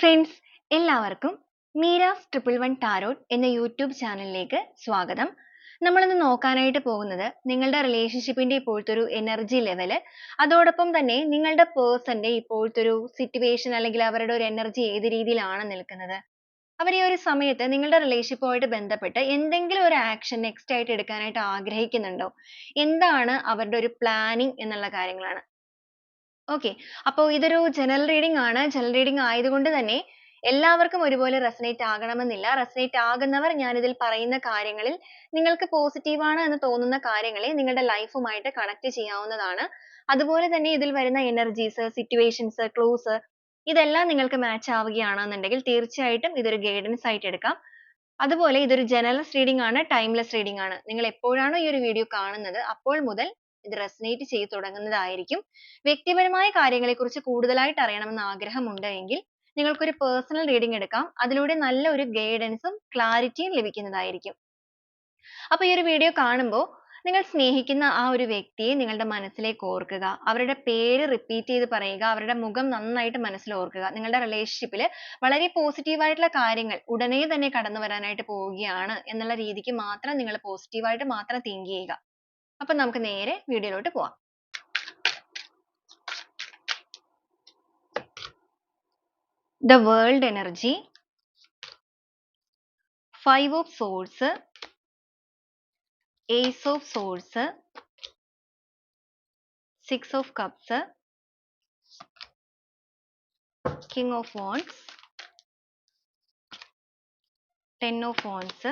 Friends എല്ലാവർക്കും Meera's triple one tarot എന്ന YouTube ചാനലിലേക്ക് സ്വാഗതം. നമ്മളിന്ന് നോക്കാനായിട്ട് പോകുന്നത് നിങ്ങളുടെ റിലേഷൻഷിപ്പിന്റെ ഇപ്പോഴത്തെ ഒരു എനർജി ലെവൽ അതോടൊപ്പം തന്നെ നിങ്ങളുടെ പേഴ്സന്റെ ഇപ്പോഴത്തെ ഒരു സിറ്റുവേഷൻ അല്ലെങ്കിൽ അവരുടെ ഒരു എനർജി ഏത് രീതിയിലാണ് നിൽക്കുന്നത്. അവർ ഈ ഒരു സമയത്ത് നിങ്ങളുടെ റിലേഷൻഷിപ്പുമായിട്ട് ബന്ധപ്പെട്ട് എന്തെങ്കിലും ഒരു ആക്ഷൻ നെക്സ്റ്റ് ആയിട്ട് എടുക്കാനായിട്ട് ആഗ്രഹിക്കുന്നുണ്ടോ? എന്താണ് അവരുടെ ഒരു പ്ലാനിങ് എന്നുള്ള കാര്യങ്ങളാണ്. ഓക്കെ അപ്പോൾ ഇതൊരു ജനറൽ റീഡിംഗ് ആണ്. ജനറൽ റീഡിംഗ് ആയതുകൊണ്ട് തന്നെ എല്ലാവർക്കും ഒരുപോലെ റെസനേറ്റ് ആകണമെന്നില്ല. റെസനേറ്റ് ആകുന്നവർ ഞാൻ ഇതിൽ പറയുന്ന കാര്യങ്ങളിൽ നിങ്ങൾക്ക് പോസിറ്റീവ് ആണ് എന്ന് തോന്നുന്ന കാര്യങ്ങളെ നിങ്ങളുടെ ലൈഫുമായിട്ട് കണക്ട് ചെയ്യാവുന്നതാണ്. അതുപോലെ തന്നെ ഇതിൽ വരുന്ന എനർജീസ് സിറ്റുവേഷൻസ് ക്ലൂസ് ഇതെല്ലാം നിങ്ങൾക്ക് മാച്ച് ആവുകയാണെന്നുണ്ടെങ്കിൽ തീർച്ചയായിട്ടും ഇതൊരു ഗൈഡൻസ് ആയിട്ട് എടുക്കാം. അതുപോലെ ഇതൊരു ജനറൽസ് റീഡിംഗ് ആണ് ടൈംലെസ് റീഡിംഗ് ആണ്. നിങ്ങൾ എപ്പോഴാണോ ഈ ഒരു വീഡിയോ കാണുന്നത് അപ്പോൾ മുതൽ ഇത് റെസനേറ്റ് ചെയ്തു തുടങ്ങുന്നതായിരിക്കും. വ്യക്തിപരമായ കാര്യങ്ങളെ കുറിച്ച് കൂടുതലായിട്ട് അറിയണമെന്ന് ആഗ്രഹമുണ്ട് എങ്കിൽ നിങ്ങൾക്ക് ഒരു പേഴ്സണൽ റീഡിംഗ് എടുക്കാം. അതിലൂടെ നല്ല ഒരു ഗൈഡൻസും ക്ലാരിറ്റിയും ലഭിക്കുന്നതായിരിക്കും. അപ്പോൾ ഈ ഒരു വീഡിയോ കാണുമ്പോൾ നിങ്ങൾ സ്നേഹിക്കുന്ന ആ ഒരു വ്യക്തിയെ നിങ്ങളുടെ മനസ്സിലേക്ക് ഓർക്കുക. അവരുടെ പേര് റിപ്പീറ്റ് ചെയ്ത് പറയുക. അവരുടെ മുഖം നന്നായിട്ട് മനസ്സിൽ ഓർക്കുക. നിങ്ങളുടെ റിലേഷൻഷിപ്പിൽ വളരെ പോസിറ്റീവ് ആയിട്ടുള്ള കാര്യങ്ങൾ ഉടനെ തന്നെ കടന്നു വരാനായിട്ട് പോവുകയാണ് എന്നുള്ള രീതിക്ക് മാത്രം നിങ്ങൾ പോസിറ്റീവ് ആയിട്ട് മാത്രം തിങ്ക് ചെയ്യുക. അപ്പൊ നമുക്ക് നേരെ video യിലോട്ട് പോകാം. the world energy five of swords ace of swords six of cups king of wands ten of wands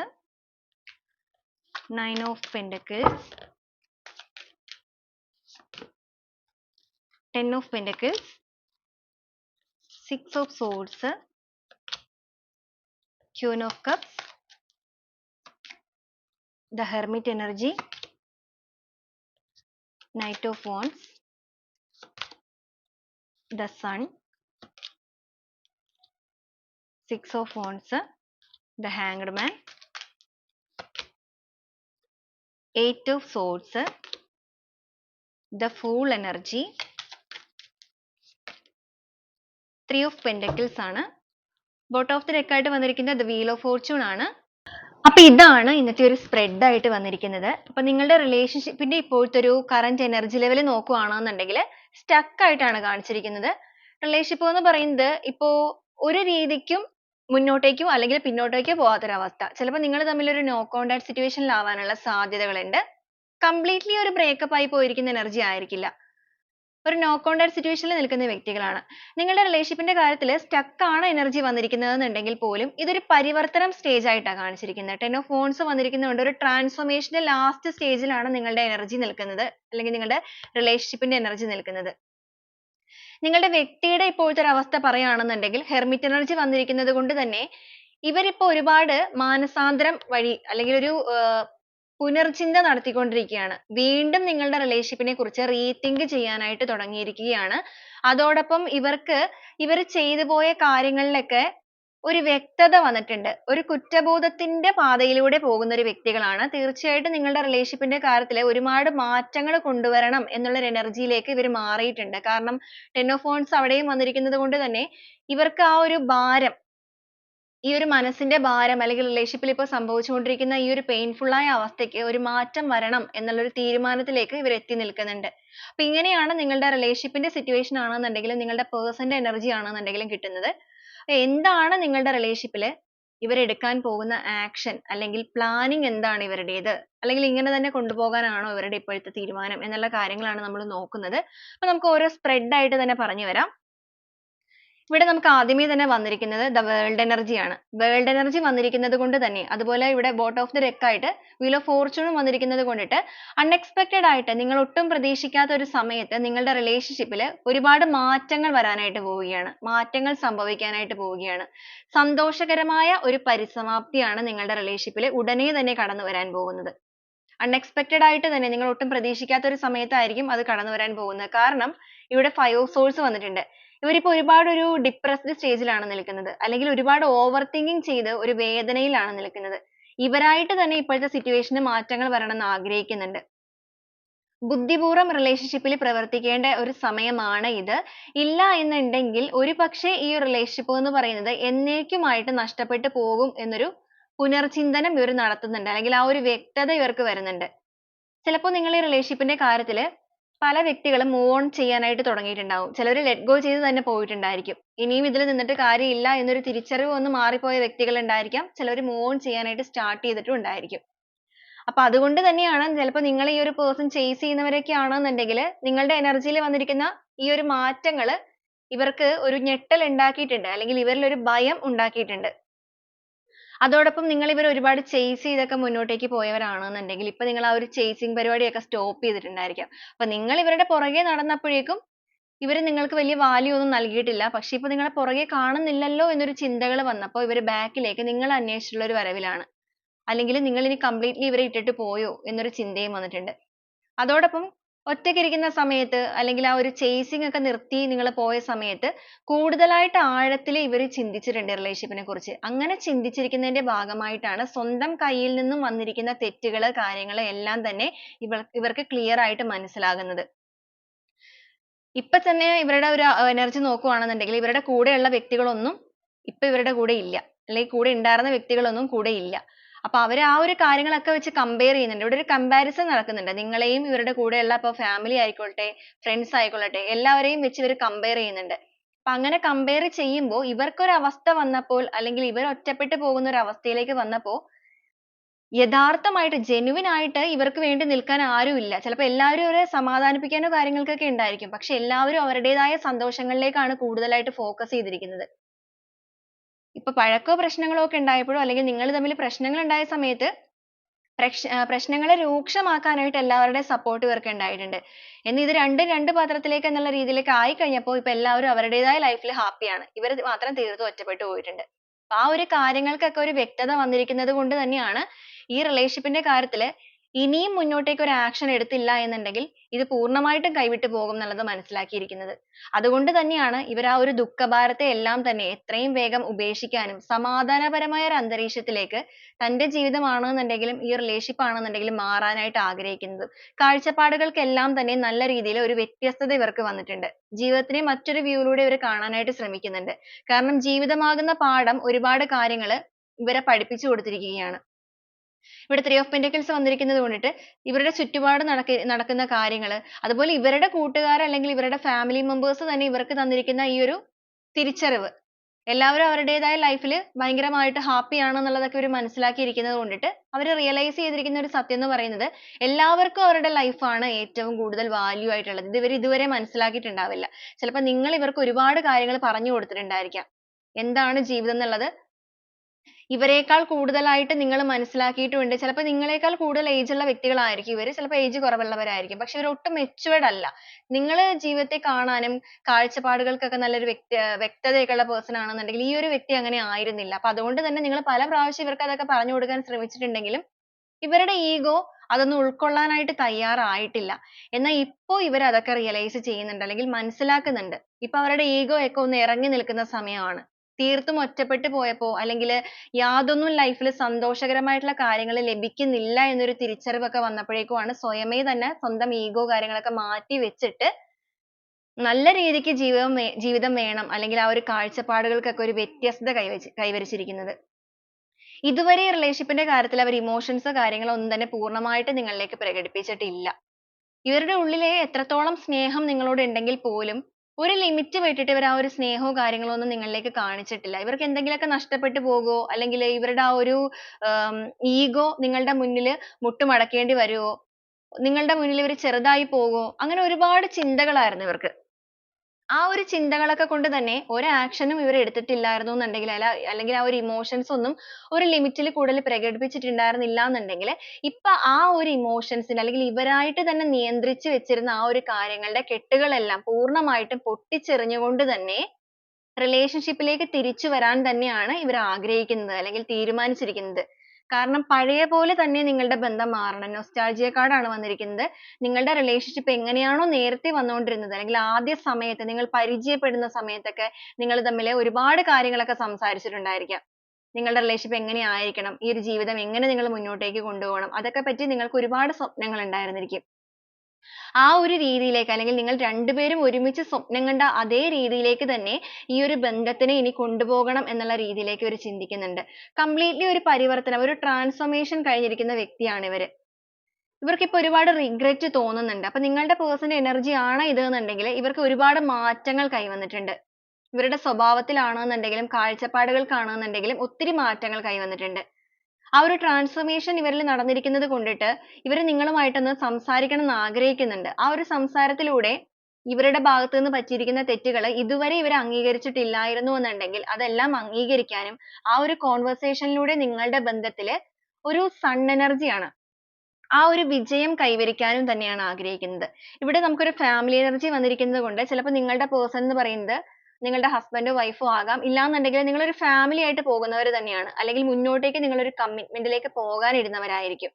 nine of pentacles ten of pentacles. Six of swords. Queen of cups. The hermit energy. Knight of wands. The sun. Six of wands. The hanged man. Eight of swords. The fool energy three of pentacles ആണ്. Bottom of the deck ആയിട്ട് വന്നിരിക്കുന്നത് the wheel of Fortune ആണ്. അപ്പൊ ഇതാണ് ഇന്നത്തെ ഒരു spread ആയിട്ട് വന്നിരിക്കുന്നത്. അപ്പൊ നിങ്ങളുടെ റിലേഷൻഷിപ്പിന്റെ ഇപ്പോഴത്തെ ഒരു കറന്റ് എനർജി ലെവൽ നോക്കുകയാണെന്നുണ്ടെങ്കിൽ സ്റ്റക്ക് ആയിട്ടാണ് കാണിച്ചിരിക്കുന്നത്. റിലേഷൻഷിപ്പ് എന്ന് പറയുന്നത് ഇപ്പോ ഒരു രീതിക്കും മുന്നോട്ടേക്കോ അല്ലെങ്കിൽ പിന്നോട്ടേക്കോ പോകാത്തൊരവസ്ഥ ചിലപ്പോൾ നിങ്ങൾ തമ്മിൽ ഒരു നോ കോണ്ടാക്ട് സിറ്റുവേഷനിലാവാനുള്ള സാധ്യതകളുണ്ട്. കംപ്ലീറ്റ്ലി ഒരു ബ്രേക്കപ്പ് ആയി പോയിരിക്കുന്ന എനർജി ആയിരിക്കില്ല. ഒരു നോ കോണ്ടാക്ട് സിറ്റുവേഷനിൽ നിൽക്കുന്ന വ്യക്തികളാണ്. നിങ്ങളുടെ റിലേഷൻഷിപ്പിന്റെ കാര്യത്തിൽ സ്റ്റക്ക് ആണ് എനർജി വന്നിരിക്കുന്നതെന്നുണ്ടെങ്കിൽ പോലും ഇതൊരു പരിവർത്തനം സ്റ്റേജ് ആയിട്ടാണ് കാണിച്ചിരിക്കുന്നത്. ടെൻ ഓഫ് ഫോൺസ് വന്നിരിക്കുന്നതുകൊണ്ട് ഒരു ട്രാൻസ്ഫോർമേഷന്റെ ലാസ്റ്റ് സ്റ്റേജിലാണ് നിങ്ങളുടെ എനർജി നിൽക്കുന്നത് അല്ലെങ്കിൽ നിങ്ങളുടെ റിലേഷൻഷിപ്പിന്റെ എനർജി നിൽക്കുന്നത്. നിങ്ങളുടെ വ്യക്തിയുടെ ഇപ്പോഴത്തെ ഒരു അവസ്ഥ പറയുകയാണെന്നുണ്ടെങ്കിൽ ഹെർമിറ്റ് എനർജി വന്നിരിക്കുന്നത് കൊണ്ട് തന്നെ ഇവരിപ്പോ ഒരുപാട് മാനസാന്തരം വഴി അല്ലെങ്കിൽ ഒരു പുനർചിന്ത നടത്തിക്കൊണ്ടിരിക്കുകയാണ്. വീണ്ടും നിങ്ങളുടെ റിലേഷൻഷിപ്പിനെ കുറിച്ച് റീതിങ്ക് ചെയ്യാനായിട്ട് തുടങ്ങിയിരിക്കുകയാണ്. അതോടൊപ്പം ഇവർക്ക് ഇവർ ചെയ്തു പോയ കാര്യങ്ങളിലൊക്കെ ഒരു വ്യക്തത വന്നിട്ടുണ്ട്. ഒരു കുറ്റബോധത്തിന്റെ പാതയിലൂടെ പോകുന്ന ഒരു വ്യക്തികളാണ്. തീർച്ചയായിട്ടും നിങ്ങളുടെ റിലേഷൻഷിപ്പിന്റെ കാര്യത്തിൽ ഒരുപാട് മാറ്റങ്ങൾ കൊണ്ടുവരണം എന്നുള്ള ഒരു ഇവർ മാറിയിട്ടുണ്ട്. കാരണം ടെൻ ഓഫ് wands അവിടെയും വന്നിരിക്കുന്നത് കൊണ്ട് തന്നെ ഇവർക്ക് ആ ഒരു ഭാരം ഈ ഒരു മനസ്സിന്റെ ഭാരം അല്ലെങ്കിൽ റിലേഷൻഷിപ്പിൽ ഇപ്പോൾ സംഭവിച്ചുകൊണ്ടിരിക്കുന്ന ഈ ഒരു പെയിൻഫുൾ ആയ അവസ്ഥയ്ക്ക് ഒരു മാറ്റം വരണം എന്നുള്ള ഒരു തീരുമാനത്തിലേക്ക് ഇവർ എത്തി നിൽക്കുന്നുണ്ട്. അപ്പൊ ഇങ്ങനെയാണ് നിങ്ങളുടെ റിലേഷൻഷിപ്പിന്റെ സിറ്റുവേഷൻ ആണെന്നുണ്ടെങ്കിലും നിങ്ങളുടെ പേഴ്സന്റെ എനർജി ആണെന്നുണ്ടെങ്കിലും കിട്ടുന്നത്. എന്താണ് നിങ്ങളുടെ റിലേഷൻഷിപ്പിൽ ഇവർ എടുക്കാൻ പോകുന്ന ആക്ഷൻ അല്ലെങ്കിൽ പ്ലാനിങ് എന്താണ് ഇവരുടേത്? അല്ലെങ്കിൽ ഇങ്ങനെ തന്നെ കൊണ്ടുപോകാനാണോ ഇവരുടെ ഇപ്പോഴത്തെ തീരുമാനം എന്നുള്ള കാര്യങ്ങളാണ് നമ്മൾ നോക്കുന്നത്. അപ്പൊ നമുക്ക് ഓരോ സ്പ്രെഡ് ആയിട്ട് തന്നെ പറഞ്ഞു വരാം. ഇവിടെ നമുക്ക് ആദ്യമേ തന്നെ വന്നിരിക്കുന്നത് ദ വേൾഡ് എനർജി ആണ്. വേൾഡ് എനർജി വന്നിരിക്കുന്നത് കൊണ്ട് തന്നെ. അതുപോലെ ഇവിടെ ബോട്ട് ഓഫ് ദി deck ആയിട്ട് വീൽ ഓഫ് ഫോർച്യൂണും വന്നിരിക്കുന്നത് കൊണ്ടിട്ട് അൺഎക്സ്പെക്റ്റഡ് ആയിട്ട് നിങ്ങൾ ഒട്ടും പ്രതീക്ഷിക്കാത്ത ഒരു സമയത്ത് നിങ്ങളുടെ റിലേഷൻഷിപ്പിൽ ഒരുപാട് മാറ്റങ്ങൾ വരാനായിട്ട് പോവുകയാണ്. മാറ്റങ്ങൾ സംഭവിക്കാനായിട്ട് പോവുകയാണ്. സന്തോഷകരമായ ഒരു പരിസമാപ്തിയാണ് നിങ്ങളുടെ റിലേഷൻഷിപ്പിൽ ഉടനെ തന്നെ കടന്നു വരാൻ പോകുന്നത്. അൺഎക്സ്പെക്റ്റഡ് ആയിട്ട് തന്നെ നിങ്ങൾ ഒട്ടും പ്രതീക്ഷിക്കാത്ത ഒരു സമയത്തായിരിക്കും അത് കടന്നു വരാൻ പോകുന്നത്. കാരണം ഇവിടെ ഫൈവ് ഓഫ് സോഴ്സ് വന്നിട്ടുണ്ട്. ഇവരിപ്പോ ഒരുപാട് ഒരു ഡിപ്രസ്ഡ് സ്റ്റേജിലാണ് നിൽക്കുന്നത്. അല്ലെങ്കിൽ ഒരുപാട് ഓവർ തിങ്കിങ് ചെയ്ത് ഒരു വേദനയിലാണ് നിൽക്കുന്നത്. ഇവരായിട്ട് തന്നെ ഇപ്പോഴത്തെ സിറ്റുവേഷന് മാറ്റങ്ങൾ വരണം എന്ന് ആഗ്രഹിക്കുന്നുണ്ട്. ബുദ്ധിപൂർവം റിലേഷൻഷിപ്പിൽ പ്രവർത്തിക്കേണ്ട ഒരു സമയമാണ് ഇത്. ഇല്ല എന്നുണ്ടെങ്കിൽ ഒരുപക്ഷെ ഈ റിലേഷൻഷിപ്പ് എന്ന് പറയുന്നത് എന്നേക്കുമായിട്ട് നഷ്ടപ്പെട്ടു പോകും എന്നൊരു പുനർചിന്തനം ഇവർ നടത്തുന്നുണ്ട്. അല്ലെങ്കിൽ ആ ഒരു വ്യക്തത ഇവർക്ക് വരുന്നുണ്ട്. ചിലപ്പോൾ നിങ്ങൾ ഈ റിലേഷൻഷിപ്പിന്റെ കാര്യത്തിൽ പല വ്യക്തികളും മൂവ് ഓൺ ചെയ്യാനായിട്ട് തുടങ്ങിയിട്ടുണ്ടാവും. ചിലർ ലെറ്റ് ഗോ ചെയ്ത് തന്നെ പോയിട്ടുണ്ടായിരിക്കും. ഇനിയും ഇതിൽ നിന്നിട്ട് കാര്യമില്ല എന്നൊരു തിരിച്ചറിവ് വന്ന് മാറിപ്പോയ വ്യക്തികൾ ഉണ്ടായിരിക്കാം. ചിലർ മൂവ് ഓൺ ചെയ്യാനായിട്ട് സ്റ്റാർട്ട് ചെയ്തിട്ടും ഉണ്ടായിരിക്കും. അപ്പൊ അതുകൊണ്ട് തന്നെയാണ് ചിലപ്പോൾ നിങ്ങൾ ഈ ഒരു പേഴ്സൺ ചേസ് ചെയ്യുന്നവരൊക്കെ ആണെന്നുണ്ടെങ്കിൽ നിങ്ങളുടെ എനർജിയിൽ വന്നിരിക്കുന്ന ഈ ഒരു മാറ്റങ്ങൾ ഇവർക്ക് ഒരു ഞെട്ടൽ ഉണ്ടാക്കിയിട്ടുണ്ട്. അല്ലെങ്കിൽ ഇവരിൽ ഒരു ഭയം ഉണ്ടാക്കിയിട്ടുണ്ട്. അതോടൊപ്പം നിങ്ങൾ ഇവർ ഒരുപാട് ചേസ് ചെയ്തൊക്കെ മുന്നോട്ടേക്ക് പോയവരാണെന്നുണ്ടെങ്കിൽ ഇപ്പൊ നിങ്ങൾ ആ ഒരു ചേസിങ് പരിപാടിയൊക്കെ സ്റ്റോപ്പ് ചെയ്തിട്ടുണ്ടായിരിക്കാം. അപ്പൊ നിങ്ങൾ ഇവരുടെ പുറകെ നടന്നപ്പോഴേക്കും ഇവർ നിങ്ങൾക്ക് വലിയ വാല്യൂ ഒന്നും നൽകിയിട്ടില്ല. പക്ഷെ ഇപ്പൊ നിങ്ങളെ പുറകെ കാണുന്നില്ലല്ലോ എന്നൊരു ചിന്തകൾ വന്നപ്പോൾ ഇവർ ബാക്കിലേക്ക് നിങ്ങൾ അന്വേഷിച്ചുള്ള ഒരു വരവിലാണ്. അല്ലെങ്കിൽ നിങ്ങൾ ഇനി കംപ്ലീറ്റ്ലി ഇവരെ ഇട്ടിട്ട് പോയോ എന്നൊരു ചിന്തയും വന്നിട്ടുണ്ട്. അതോടൊപ്പം ഒറ്റയ്ക്ക് ഇരിക്കുന്ന സമയത്ത് അല്ലെങ്കിൽ ആ ഒരു chasing ഒക്കെ നിർത്തി നിങ്ങൾ പോയ സമയത്ത് കൂടുതലായിട്ട് ആഴത്തിൽ ഇവർ ചിന്തിച്ചിട്ടുണ്ട് relationship നെ കുറിച്ച്. അങ്ങനെ ചിന്തിച്ചിരിക്കുന്നതിന്റെ ഭാഗമായിട്ടാണ് സ്വന്തം കയ്യിൽ നിന്നും വന്നിരിക്കുന്ന തെറ്റുകൾ കാര്യങ്ങൾ എല്ലാം തന്നെ ഇവർ ഇവർക്ക് clear ആയിട്ട് മനസ്സിലാകുന്നത്. ഇപ്പൊ തന്നെ ഇവരുടെ ഒരു energy നോക്കുകയാണെന്നുണ്ടെങ്കിൽ ഇവരുടെ കൂടെയുള്ള വ്യക്തികളൊന്നും ഇപ്പൊ ഇവരുടെ കൂടെ ഇല്ല. അല്ലെങ്കിൽ കൂടെ ഉണ്ടായിരുന്ന വ്യക്തികളൊന്നും കൂടെ ഇല്ല. അപ്പൊ അവർ ആ ഒരു കാര്യങ്ങളൊക്കെ വെച്ച് കമ്പയർ ചെയ്യുന്നുണ്ട്. ഇവിടെ ഒരു കമ്പാരിസൺ നടക്കുന്നുണ്ട്. നിങ്ങളെയും ഇവരുടെ കൂടെയുള്ള ഇപ്പൊ ഫാമിലി ആയിക്കോട്ടെ ഫ്രണ്ട്സ് ആയിക്കൊള്ളട്ടെ എല്ലാവരെയും വെച്ച് ഇവർ കമ്പയർ ചെയ്യുന്നുണ്ട്. അപ്പൊ അങ്ങനെ കമ്പയർ ചെയ്യുമ്പോൾ ഇവർക്കൊരു അവസ്ഥ വന്നപ്പോൾ അല്ലെങ്കിൽ ഇവർ ഒറ്റപ്പെട്ടു പോകുന്ന ഒരു അവസ്ഥയിലേക്ക് വന്നപ്പോൾ യഥാർത്ഥമായിട്ട് genuine ആയിട്ട് ഇവർക്ക് വേണ്ടി നിൽക്കാൻ ആരുമില്ല. ചിലപ്പോൾ എല്ലാവരും അവരെ സമാധാനിപ്പിക്കാനോ കാര്യങ്ങൾക്കൊക്കെ ഉണ്ടായിരിക്കും. പക്ഷെ എല്ലാവരും അവരുടേതായ സന്തോഷങ്ങളിലേക്കാണ് കൂടുതലായിട്ട് ഫോക്കസ് ചെയ്തിരിക്കുന്നത്. ഇപ്പൊ പഴക്കോ പ്രശ്നങ്ങളോ ഒക്കെ ഉണ്ടായപ്പോഴോ അല്ലെങ്കിൽ നിങ്ങൾ തമ്മിൽ പ്രശ്നങ്ങൾ ഉണ്ടായ സമയത്ത് പ്രശ്നങ്ങളെ രൂക്ഷമാക്കാനായിട്ട് എല്ലാവരുടെയും സപ്പോർട്ട് ഇവർക്ക് ഉണ്ടായിട്ടുണ്ട്. എന്ന് ഇത് രണ്ടും രണ്ട് പാത്രത്തിലേക്ക് എന്നുള്ള രീതിയിലേക്ക് ആയി കഴിഞ്ഞപ്പോൾ ഇപ്പൊ എല്ലാവരും അവരുടേതായ ലൈഫിൽ ഹാപ്പിയാണ് ഇവർ മാത്രം തീർത്ത് ഒറ്റപ്പെട്ടു പോയിട്ടുണ്ട്. ആ ഒരു കാര്യങ്ങൾക്കൊക്കെ ഒരു വ്യക്തത വന്നിരിക്കുന്നത് കൊണ്ട് തന്നെയാണ് ഈ റിലേഷൻഷിപ്പിന്റെ ന്റെ കാര്യത്തിൽ ഇനിയും മുന്നോട്ടേക്ക് ഒരു action എടുത്തില്ല എന്നുണ്ടെങ്കിൽ ഇത് പൂർണമായിട്ടും കൈവിട്ടു പോകും എന്നുള്ളത് മനസ്സിലാക്കിയിരിക്കുന്നത്. അതുകൊണ്ട് തന്നെയാണ് ഇവർ ആ ഒരു ദുഃഖഭാരത്തെ എല്ലാം തന്നെ എത്രയും വേഗം ഉപേക്ഷിക്കാനും സമാധാനപരമായ ഒരു അന്തരീക്ഷത്തിലേക്ക് തന്റെ ജീവിതമാണെന്നുണ്ടെങ്കിലും ഈ relationship ആണെന്നുണ്ടെങ്കിലും മാറാനായിട്ട് ആഗ്രഹിക്കുന്നത്. കാഴ്ചപ്പാടുകൾക്കെല്ലാം തന്നെ നല്ല രീതിയിൽ ഒരു വ്യത്യസ്തത ഇവർക്ക് വന്നിട്ടുണ്ട്. ജീവിതത്തിനെ മറ്റൊരു view ഇവർ കാണാനായിട്ട് ശ്രമിക്കുന്നുണ്ട്. കാരണം ജീവിതമാകുന്ന പാഠം ഒരുപാട് കാര്യങ്ങൾ ഇവരെ പഠിപ്പിച്ചു കൊടുത്തിരിക്കുകയാണ്. ഇവിടെ three of pentacles വന്നിരിക്കുന്നത് കൊണ്ടിട്ട് ഇവരുടെ ചുറ്റുപാട് നടക്ക നടക്കുന്ന കാര്യങ്ങൾ അതുപോലെ ഇവരുടെ കൂട്ടുകാർ അല്ലെങ്കിൽ ഇവരുടെ family members തന്നെ ഇവർക്ക് തന്നിരിക്കുന്ന ഈ ഒരു തിരിച്ചറിവ്. എല്ലാവരും അവരുടേതായ life ൽ ഭയങ്കരമായിട്ട് happy ആണെന്നുള്ളതൊക്കെ ഇവർ മനസ്സിലാക്കിയിരിക്കുന്നത് കൊണ്ടിട്ട് അവർ realize ചെയ്തിരിക്കുന്ന ഒരു സത്യം എന്ന് പറയുന്നത് എല്ലാവർക്കും അവരുടെ life ആണ് ഏറ്റവും കൂടുതൽ value ആയിട്ടുള്ളത്. ഇത് ഇവർ ഇതുവരെ മനസ്സിലാക്കിയിട്ടുണ്ടാവില്ല. ചിലപ്പോൾ നിങ്ങൾ ഇവർക്ക് ഒരുപാട് കാര്യങ്ങൾ പറഞ്ഞു കൊടുത്തിട്ടുണ്ടായിരിക്കാം. എന്താണ് ജീവിതം എന്നുള്ളത് ഇവരെക്കാൾ കൂടുതലായിട്ട് നിങ്ങൾ മനസ്സിലാക്കിയിട്ടുമുണ്ട്. ചിലപ്പോൾ നിങ്ങളെക്കാൾ കൂടുതൽ ഏജ് ഉള്ള വ്യക്തികളായിരിക്കും ഇവർ ചിലപ്പോൾ ഏജ് കുറവുള്ളവരായിരിക്കും. പക്ഷെ ഇവർ ഒട്ടും matured അല്ല. നിങ്ങൾ ജീവിതത്തെ കാണാനും കാഴ്ചപ്പാടുകൾക്കൊക്കെ നല്ലൊരു വ്യക്തി വ്യക്തതയൊക്കെ ഉള്ള person ആണെന്നുണ്ടെങ്കിൽ ഈ ഒരു വ്യക്തി അങ്ങനെ ആയിരുന്നില്ല. അപ്പൊ അതുകൊണ്ട് തന്നെ നിങ്ങൾ പല പ്രാവശ്യം ഇവർക്ക് അതൊക്കെ പറഞ്ഞു കൊടുക്കാൻ ശ്രമിച്ചിട്ടുണ്ടെങ്കിലും ഇവരുടെ ഈഗോ അതൊന്നും ഉൾക്കൊള്ളാനായിട്ട് തയ്യാറായിട്ടില്ല. എന്നാൽ ഇപ്പോ ഇവർ അതൊക്കെ റിയലൈസ് ചെയ്യുന്നുണ്ട് അല്ലെങ്കിൽ മനസ്സിലാക്കുന്നുണ്ട്. ഇപ്പൊ അവരുടെ ഈഗോ ഒക്കെ ഒന്ന് ഇറങ്ങി നിൽക്കുന്ന സമയമാണ്. തീർത്തും ഒറ്റപ്പെട്ടു പോയപ്പോ അല്ലെങ്കിൽ യാതൊന്നും life ൽ സന്തോഷകരമായിട്ടുള്ള കാര്യങ്ങൾ ലഭിക്കുന്നില്ല എന്നൊരു തിരിച്ചറിവൊക്കെ വന്നപ്പോഴേക്കുമാണ് സ്വയമേ തന്നെ സ്വന്തം ego കാര്യങ്ങളൊക്കെ മാറ്റി വെച്ചിട്ട് നല്ല രീതിക്ക് ജീവിതം വേ ജീവിതം വേണം അല്ലെങ്കിൽ ആ ഒരു കാഴ്ചപ്പാടുകൾക്കൊക്കെ ഒരു വ്യത്യസ്തത കൈവച്ച് കൈവരിച്ചിരിക്കുന്നത്. ഇതുവരെ relationship ന്റെ കാര്യത്തിൽ അവർ emotions കാര്യങ്ങളോ ഒന്നും തന്നെ പൂർണമായിട്ട് നിങ്ങളിലേക്ക് പ്രകടിപ്പിച്ചിട്ടില്ല. ഇവരുടെ ഉള്ളിലെ എത്രത്തോളം സ്നേഹം നിങ്ങളോട് ഉണ്ടെങ്കിൽ പോലും ഒരു ലിമിറ്റ് വിട്ടിട്ട് ഇവർ ആ ഒരു സ്നേഹവും കാര്യങ്ങളോ ഒന്നും നിങ്ങളിലേക്ക് കാണിച്ചിട്ടില്ല. ഇവർക്ക് എന്തെങ്കിലുമൊക്കെ നഷ്ടപ്പെട്ടു പോകുമോ അല്ലെങ്കിൽ ഇവരുടെ ആ ഒരു ego നിങ്ങളുടെ മുന്നിൽ മുട്ടുമടക്കേണ്ടി വരുമോ നിങ്ങളുടെ മുന്നിൽ ഇവർ ചെറുതായി പോകുമോ അങ്ങനെ ഒരുപാട് ചിന്തകളായിരുന്നു ഇവർക്ക്. ആ ഒരു ചിന്തകളൊക്കെ കൊണ്ട് തന്നെ ഒരു action ഉം ഇവർ എടുത്തിട്ടില്ലായിരുന്നു എന്നുണ്ടെങ്കിൽ അല്ല അല്ലെങ്കിൽ ആ ഒരു emotions ഒന്നും ഒരു limit ൽ കൂടുതൽ പ്രകടിപ്പിച്ചിട്ടുണ്ടായിരുന്നില്ല എന്നുണ്ടെങ്കിൽ ഇപ്പൊ ആ ഒരു emotions അല്ലെങ്കിൽ ഇവരായിട്ട് തന്നെ നിയന്ത്രിച്ചു വെച്ചിരുന്ന ആ ഒരു കാര്യങ്ങളുടെ കെട്ടുകളെല്ലാം പൂർണമായിട്ടും പൊട്ടിച്ചെറിഞ്ഞുകൊണ്ട് തന്നെ relationship ലേക്ക് തിരിച്ചു വരാൻ തന്നെയാണ് ഇവർ ആഗ്രഹിക്കുന്നത് അല്ലെങ്കിൽ തീരുമാനിച്ചിരിക്കുന്നത്. കാരണം പഴയ പോലെ തന്നെ നിങ്ങളുടെ ബന്ധം മാറണം. nostalgia card ആണ് വന്നിരിക്കുന്നത്. നിങ്ങളുടെ relationship എങ്ങനെയാണോ നേരത്തെ വന്നുകൊണ്ടിരുന്നത് അല്ലെങ്കിൽ ആദ്യ സമയത്ത് നിങ്ങൾ പരിചയപ്പെടുന്ന സമയത്തൊക്കെ നിങ്ങൾ തമ്മിൽ ഒരുപാട് കാര്യങ്ങളൊക്കെ സംസാരിച്ചിട്ടുണ്ടായിരിക്കാം. നിങ്ങളുടെ relationship എങ്ങനെ ആയിരിക്കണം? ഈ ഒരു ജീവിതം എങ്ങനെ നിങ്ങൾ മുന്നോട്ടേക്ക് കൊണ്ടുപോകണം? അതൊക്കെ പറ്റി നിങ്ങൾക്ക് ഒരുപാട് സ്വപ്നങ്ങൾ ഉണ്ടായിരുന്നിരിക്കും. ആ ഒരു രീതിയിലേക്ക് അല്ലെങ്കിൽ നിങ്ങൾ രണ്ടുപേരും ഒരുമിച്ച് സ്വപ്നം കണ്ട അതേ രീതിയിലേക്ക് തന്നെ ഈ ഒരു ബന്ധത്തിനെ ഇനി കൊണ്ടുപോകണം എന്നുള്ള രീതിയിലേക്ക് ഇവർ ചിന്തിക്കുന്നുണ്ട്. completely ഒരു പരിവർത്തനം ഒരു transformation കഴിഞ്ഞിരിക്കുന്ന വ്യക്തിയാണ് ഇവർ. ഇവർക്ക് ഇപ്പോൾ ഒരുപാട് regret തോന്നുന്നുണ്ട്. അപ്പോൾ നിങ്ങളുടെ person ന്റെ energy ആണ് ഇത് എന്നുണ്ടെങ്കിൽ ഇവർക്ക് ഒരുപാട് മാറ്റങ്ങൾ കൈവന്നിട്ടുണ്ട്. ഇവരുടെ സ്വഭാവത്തിലാണെന്നുണ്ടെങ്കിലും കാഴ്ചപ്പാടുകൾക്കാണെന്നുണ്ടെങ്കിലും ഒത്തിരി മാറ്റങ്ങൾ കൈവന്നിട്ടുണ്ട്. ആ ഒരു transformation ഇവരിൽ നടന്നിരിക്കുന്നത് കൊണ്ടിട്ട് ഇവർ നിങ്ങളുമായിട്ടൊന്ന് സംസാരിക്കണം എന്ന് ആഗ്രഹിക്കുന്നുണ്ട്. ആ ഒരു സംസാരത്തിലൂടെ ഇവരുടെ ഭാഗത്തു നിന്ന് പറ്റിയിരിക്കുന്ന തെറ്റുകൾ ഇതുവരെ ഇവർ അംഗീകരിച്ചിട്ടില്ലായിരുന്നു എന്നുണ്ടെങ്കിൽ അതെല്ലാം അംഗീകരിക്കാനും ആ ഒരു conversation ലൂടെ നിങ്ങളുടെ ബന്ധത്തിൽ ഒരു സൺ energy ആണ്. ആ ഒരു വിജയം കൈവരിക്കാനും തന്നെയാണ് ആഗ്രഹിക്കുന്നത്. ഇവിടെ നമുക്കൊരു ഫാമിലി എനർജി വന്നിരിക്കുന്നത് കൊണ്ട് ചിലപ്പോൾ നിങ്ങളുടെ പേഴ്സൺ എന്ന് പറയുന്നത് നിങ്ങളുടെ wife ഓ ആകാം. ഇല്ലാന്നുണ്ടെങ്കിൽ നിങ്ങൾ ഒരു family ആയിട്ട് പോകുന്നവർ തന്നെയാണ്. അല്ലെങ്കിൽ മുന്നോട്ടേക്ക് നിങ്ങൾ ഒരു commitment ലേക്ക് പോകാൻ ഇരുന്നവരായിരിക്കും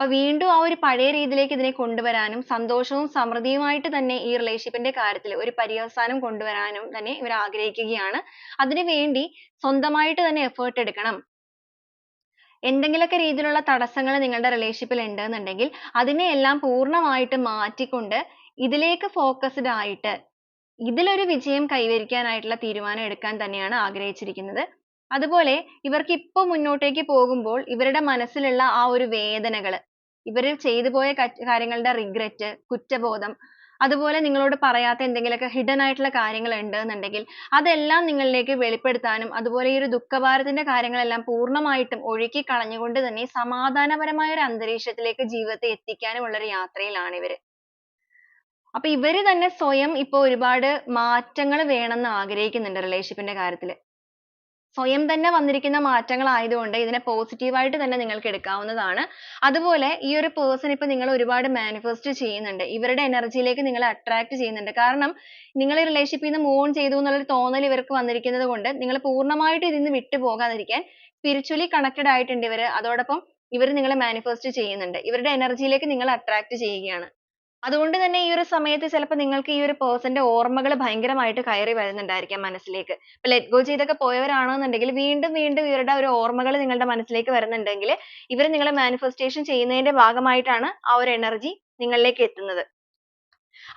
അപ്പൊ വീണ്ടും ആ ഒരു പഴയ രീതിയിലേക്ക് ഇതിനെ കൊണ്ടുവരാനും സന്തോഷവും സമൃദ്ധിയുമായിട്ട് തന്നെ ഈ റിലേഷൻഷിപ്പിന്റെ ന്റെ കാര്യത്തിൽ ഒരു പര്യവസാനം കൊണ്ടുവരാനും തന്നെ ഇവർ ആഗ്രഹിക്കുകയാണ്. അതിന് വേണ്ടി സ്വന്തമായിട്ട് തന്നെ effort എടുക്കണം. എന്തെങ്കിലുമൊക്കെ രീതിയിലുള്ള തടസ്സങ്ങൾ നിങ്ങളുടെ relationship ൽ ഉണ്ടെന്നുണ്ടെങ്കിൽ അതിനെയെല്ലാം പൂർണമായിട്ട് മാറ്റിക്കൊണ്ട് ഇതിലേക്ക് ഫോക്കസ്ഡ് ആയിട്ട് ഇതിലൊരു വിജയം കൈവരിക്കാനായിട്ടുള്ള തീരുമാനം എടുക്കാൻ തന്നെയാണ് ആഗ്രഹിച്ചിരിക്കുന്നത്. അതുപോലെ ഇവർക്ക് ഇപ്പൊ മുന്നോട്ടേക്ക് പോകുമ്പോൾ ഇവരുടെ മനസ്സിലുള്ള ആ ഒരു വേദനകൾ ഇവർ ചെയ്തു പോയ കാര്യങ്ങളുടെ റിഗ്രറ്റ് കുറ്റബോധം അതുപോലെ നിങ്ങളോട് പറയാത്ത എന്തെങ്കിലുമൊക്കെ ഹിഡൻ ആയിട്ടുള്ള കാര്യങ്ങൾ ഉണ്ട് എന്നുണ്ടെങ്കിൽ അതെല്ലാം നിങ്ങളിലേക്ക് വെളിപ്പെടുത്താനും അതുപോലെ ഈ ഒരു ദുഃഖഭാരത്തിന്റെ കാര്യങ്ങളെല്ലാം പൂർണമായിട്ടും ഒഴുക്കി കളഞ്ഞുകൊണ്ട് തന്നെ സമാധാനപരമായ ഒരു അന്തരീക്ഷത്തിലേക്ക് ജീവിതത്തെ എത്തിക്കാനുമുള്ള ഒരു യാത്രയിലാണ് ഇവർ അപ്പൊ ഇവർ തന്നെ സ്വയം ഇപ്പൊ ഒരുപാട് മാറ്റങ്ങൾ വേണമെന്ന് ആഗ്രഹിക്കുന്നുണ്ട് റിലേഷൻഷിപ്പിന്റെ ന്റെ കാര്യത്തിൽ സ്വയം തന്നെ വന്നിരിക്കുന്ന മാറ്റങ്ങൾ ആയതുകൊണ്ട് ഇതിനെ positive ആയിട്ട് തന്നെ നിങ്ങൾക്ക് എടുക്കാവുന്നതാണ്. അതുപോലെ ഈ ഒരു പേഴ്സൺ ഇപ്പൊ നിങ്ങൾ ഒരുപാട് മാനിഫെസ്റ്റ് ചെയ്യുന്നുണ്ട്. ഇവരുടെ എനർജിയിലേക്ക് ലേക്ക് നിങ്ങളെ attract ചെയ്യുന്നുണ്ട്. കാരണം നിങ്ങൾ ഈ നിന്ന് move on ചെയ്തു എന്നുള്ള ഒരു തോന്നൽ ഇവർക്ക് വന്നിരിക്കുന്നത് കൊണ്ട് നിങ്ങൾ പൂർണമായിട്ട് ഇതിൽ നിന്ന് വിട്ടു പോകാതിരിക്കാൻ spiritually connected ആയിട്ടുണ്ട് ഇവർ അതോടൊപ്പം ഇവർ നിങ്ങളെ മാനിഫെസ്റ്റ് ചെയ്യുന്നുണ്ട്. ഇവരുടെ എനർജിയിലേക്ക് ലേക്ക് നിങ്ങൾ attract ചെയ്യുകയാണ്. അതുകൊണ്ട് തന്നെ ഈ ഒരു സമയത്ത് ചിലപ്പോൾ നിങ്ങൾക്ക് ഈ ഒരു person ന്റെ ഓർമ്മകൾ ഭയങ്കരമായിട്ട് കയറി വരുന്നുണ്ടായിരിക്കാം മനസ്സിലേക്ക്. ഇപ്പൊ let go ചെയ്തൊക്കെ പോയവരാണെന്നുണ്ടെങ്കിൽ വീണ്ടും വീണ്ടും ഇവരുടെ ഒരു ഓർമ്മകൾ നിങ്ങളുടെ മനസ്സിലേക്ക് വരുന്നുണ്ടെങ്കിൽ ഇവർ നിങ്ങളെ manifestation ചെയ്യുന്നതിന്റെ ഭാഗമായിട്ടാണ് ആ ഒരു energy നിങ്ങളിലേക്ക് എത്തുന്നത്.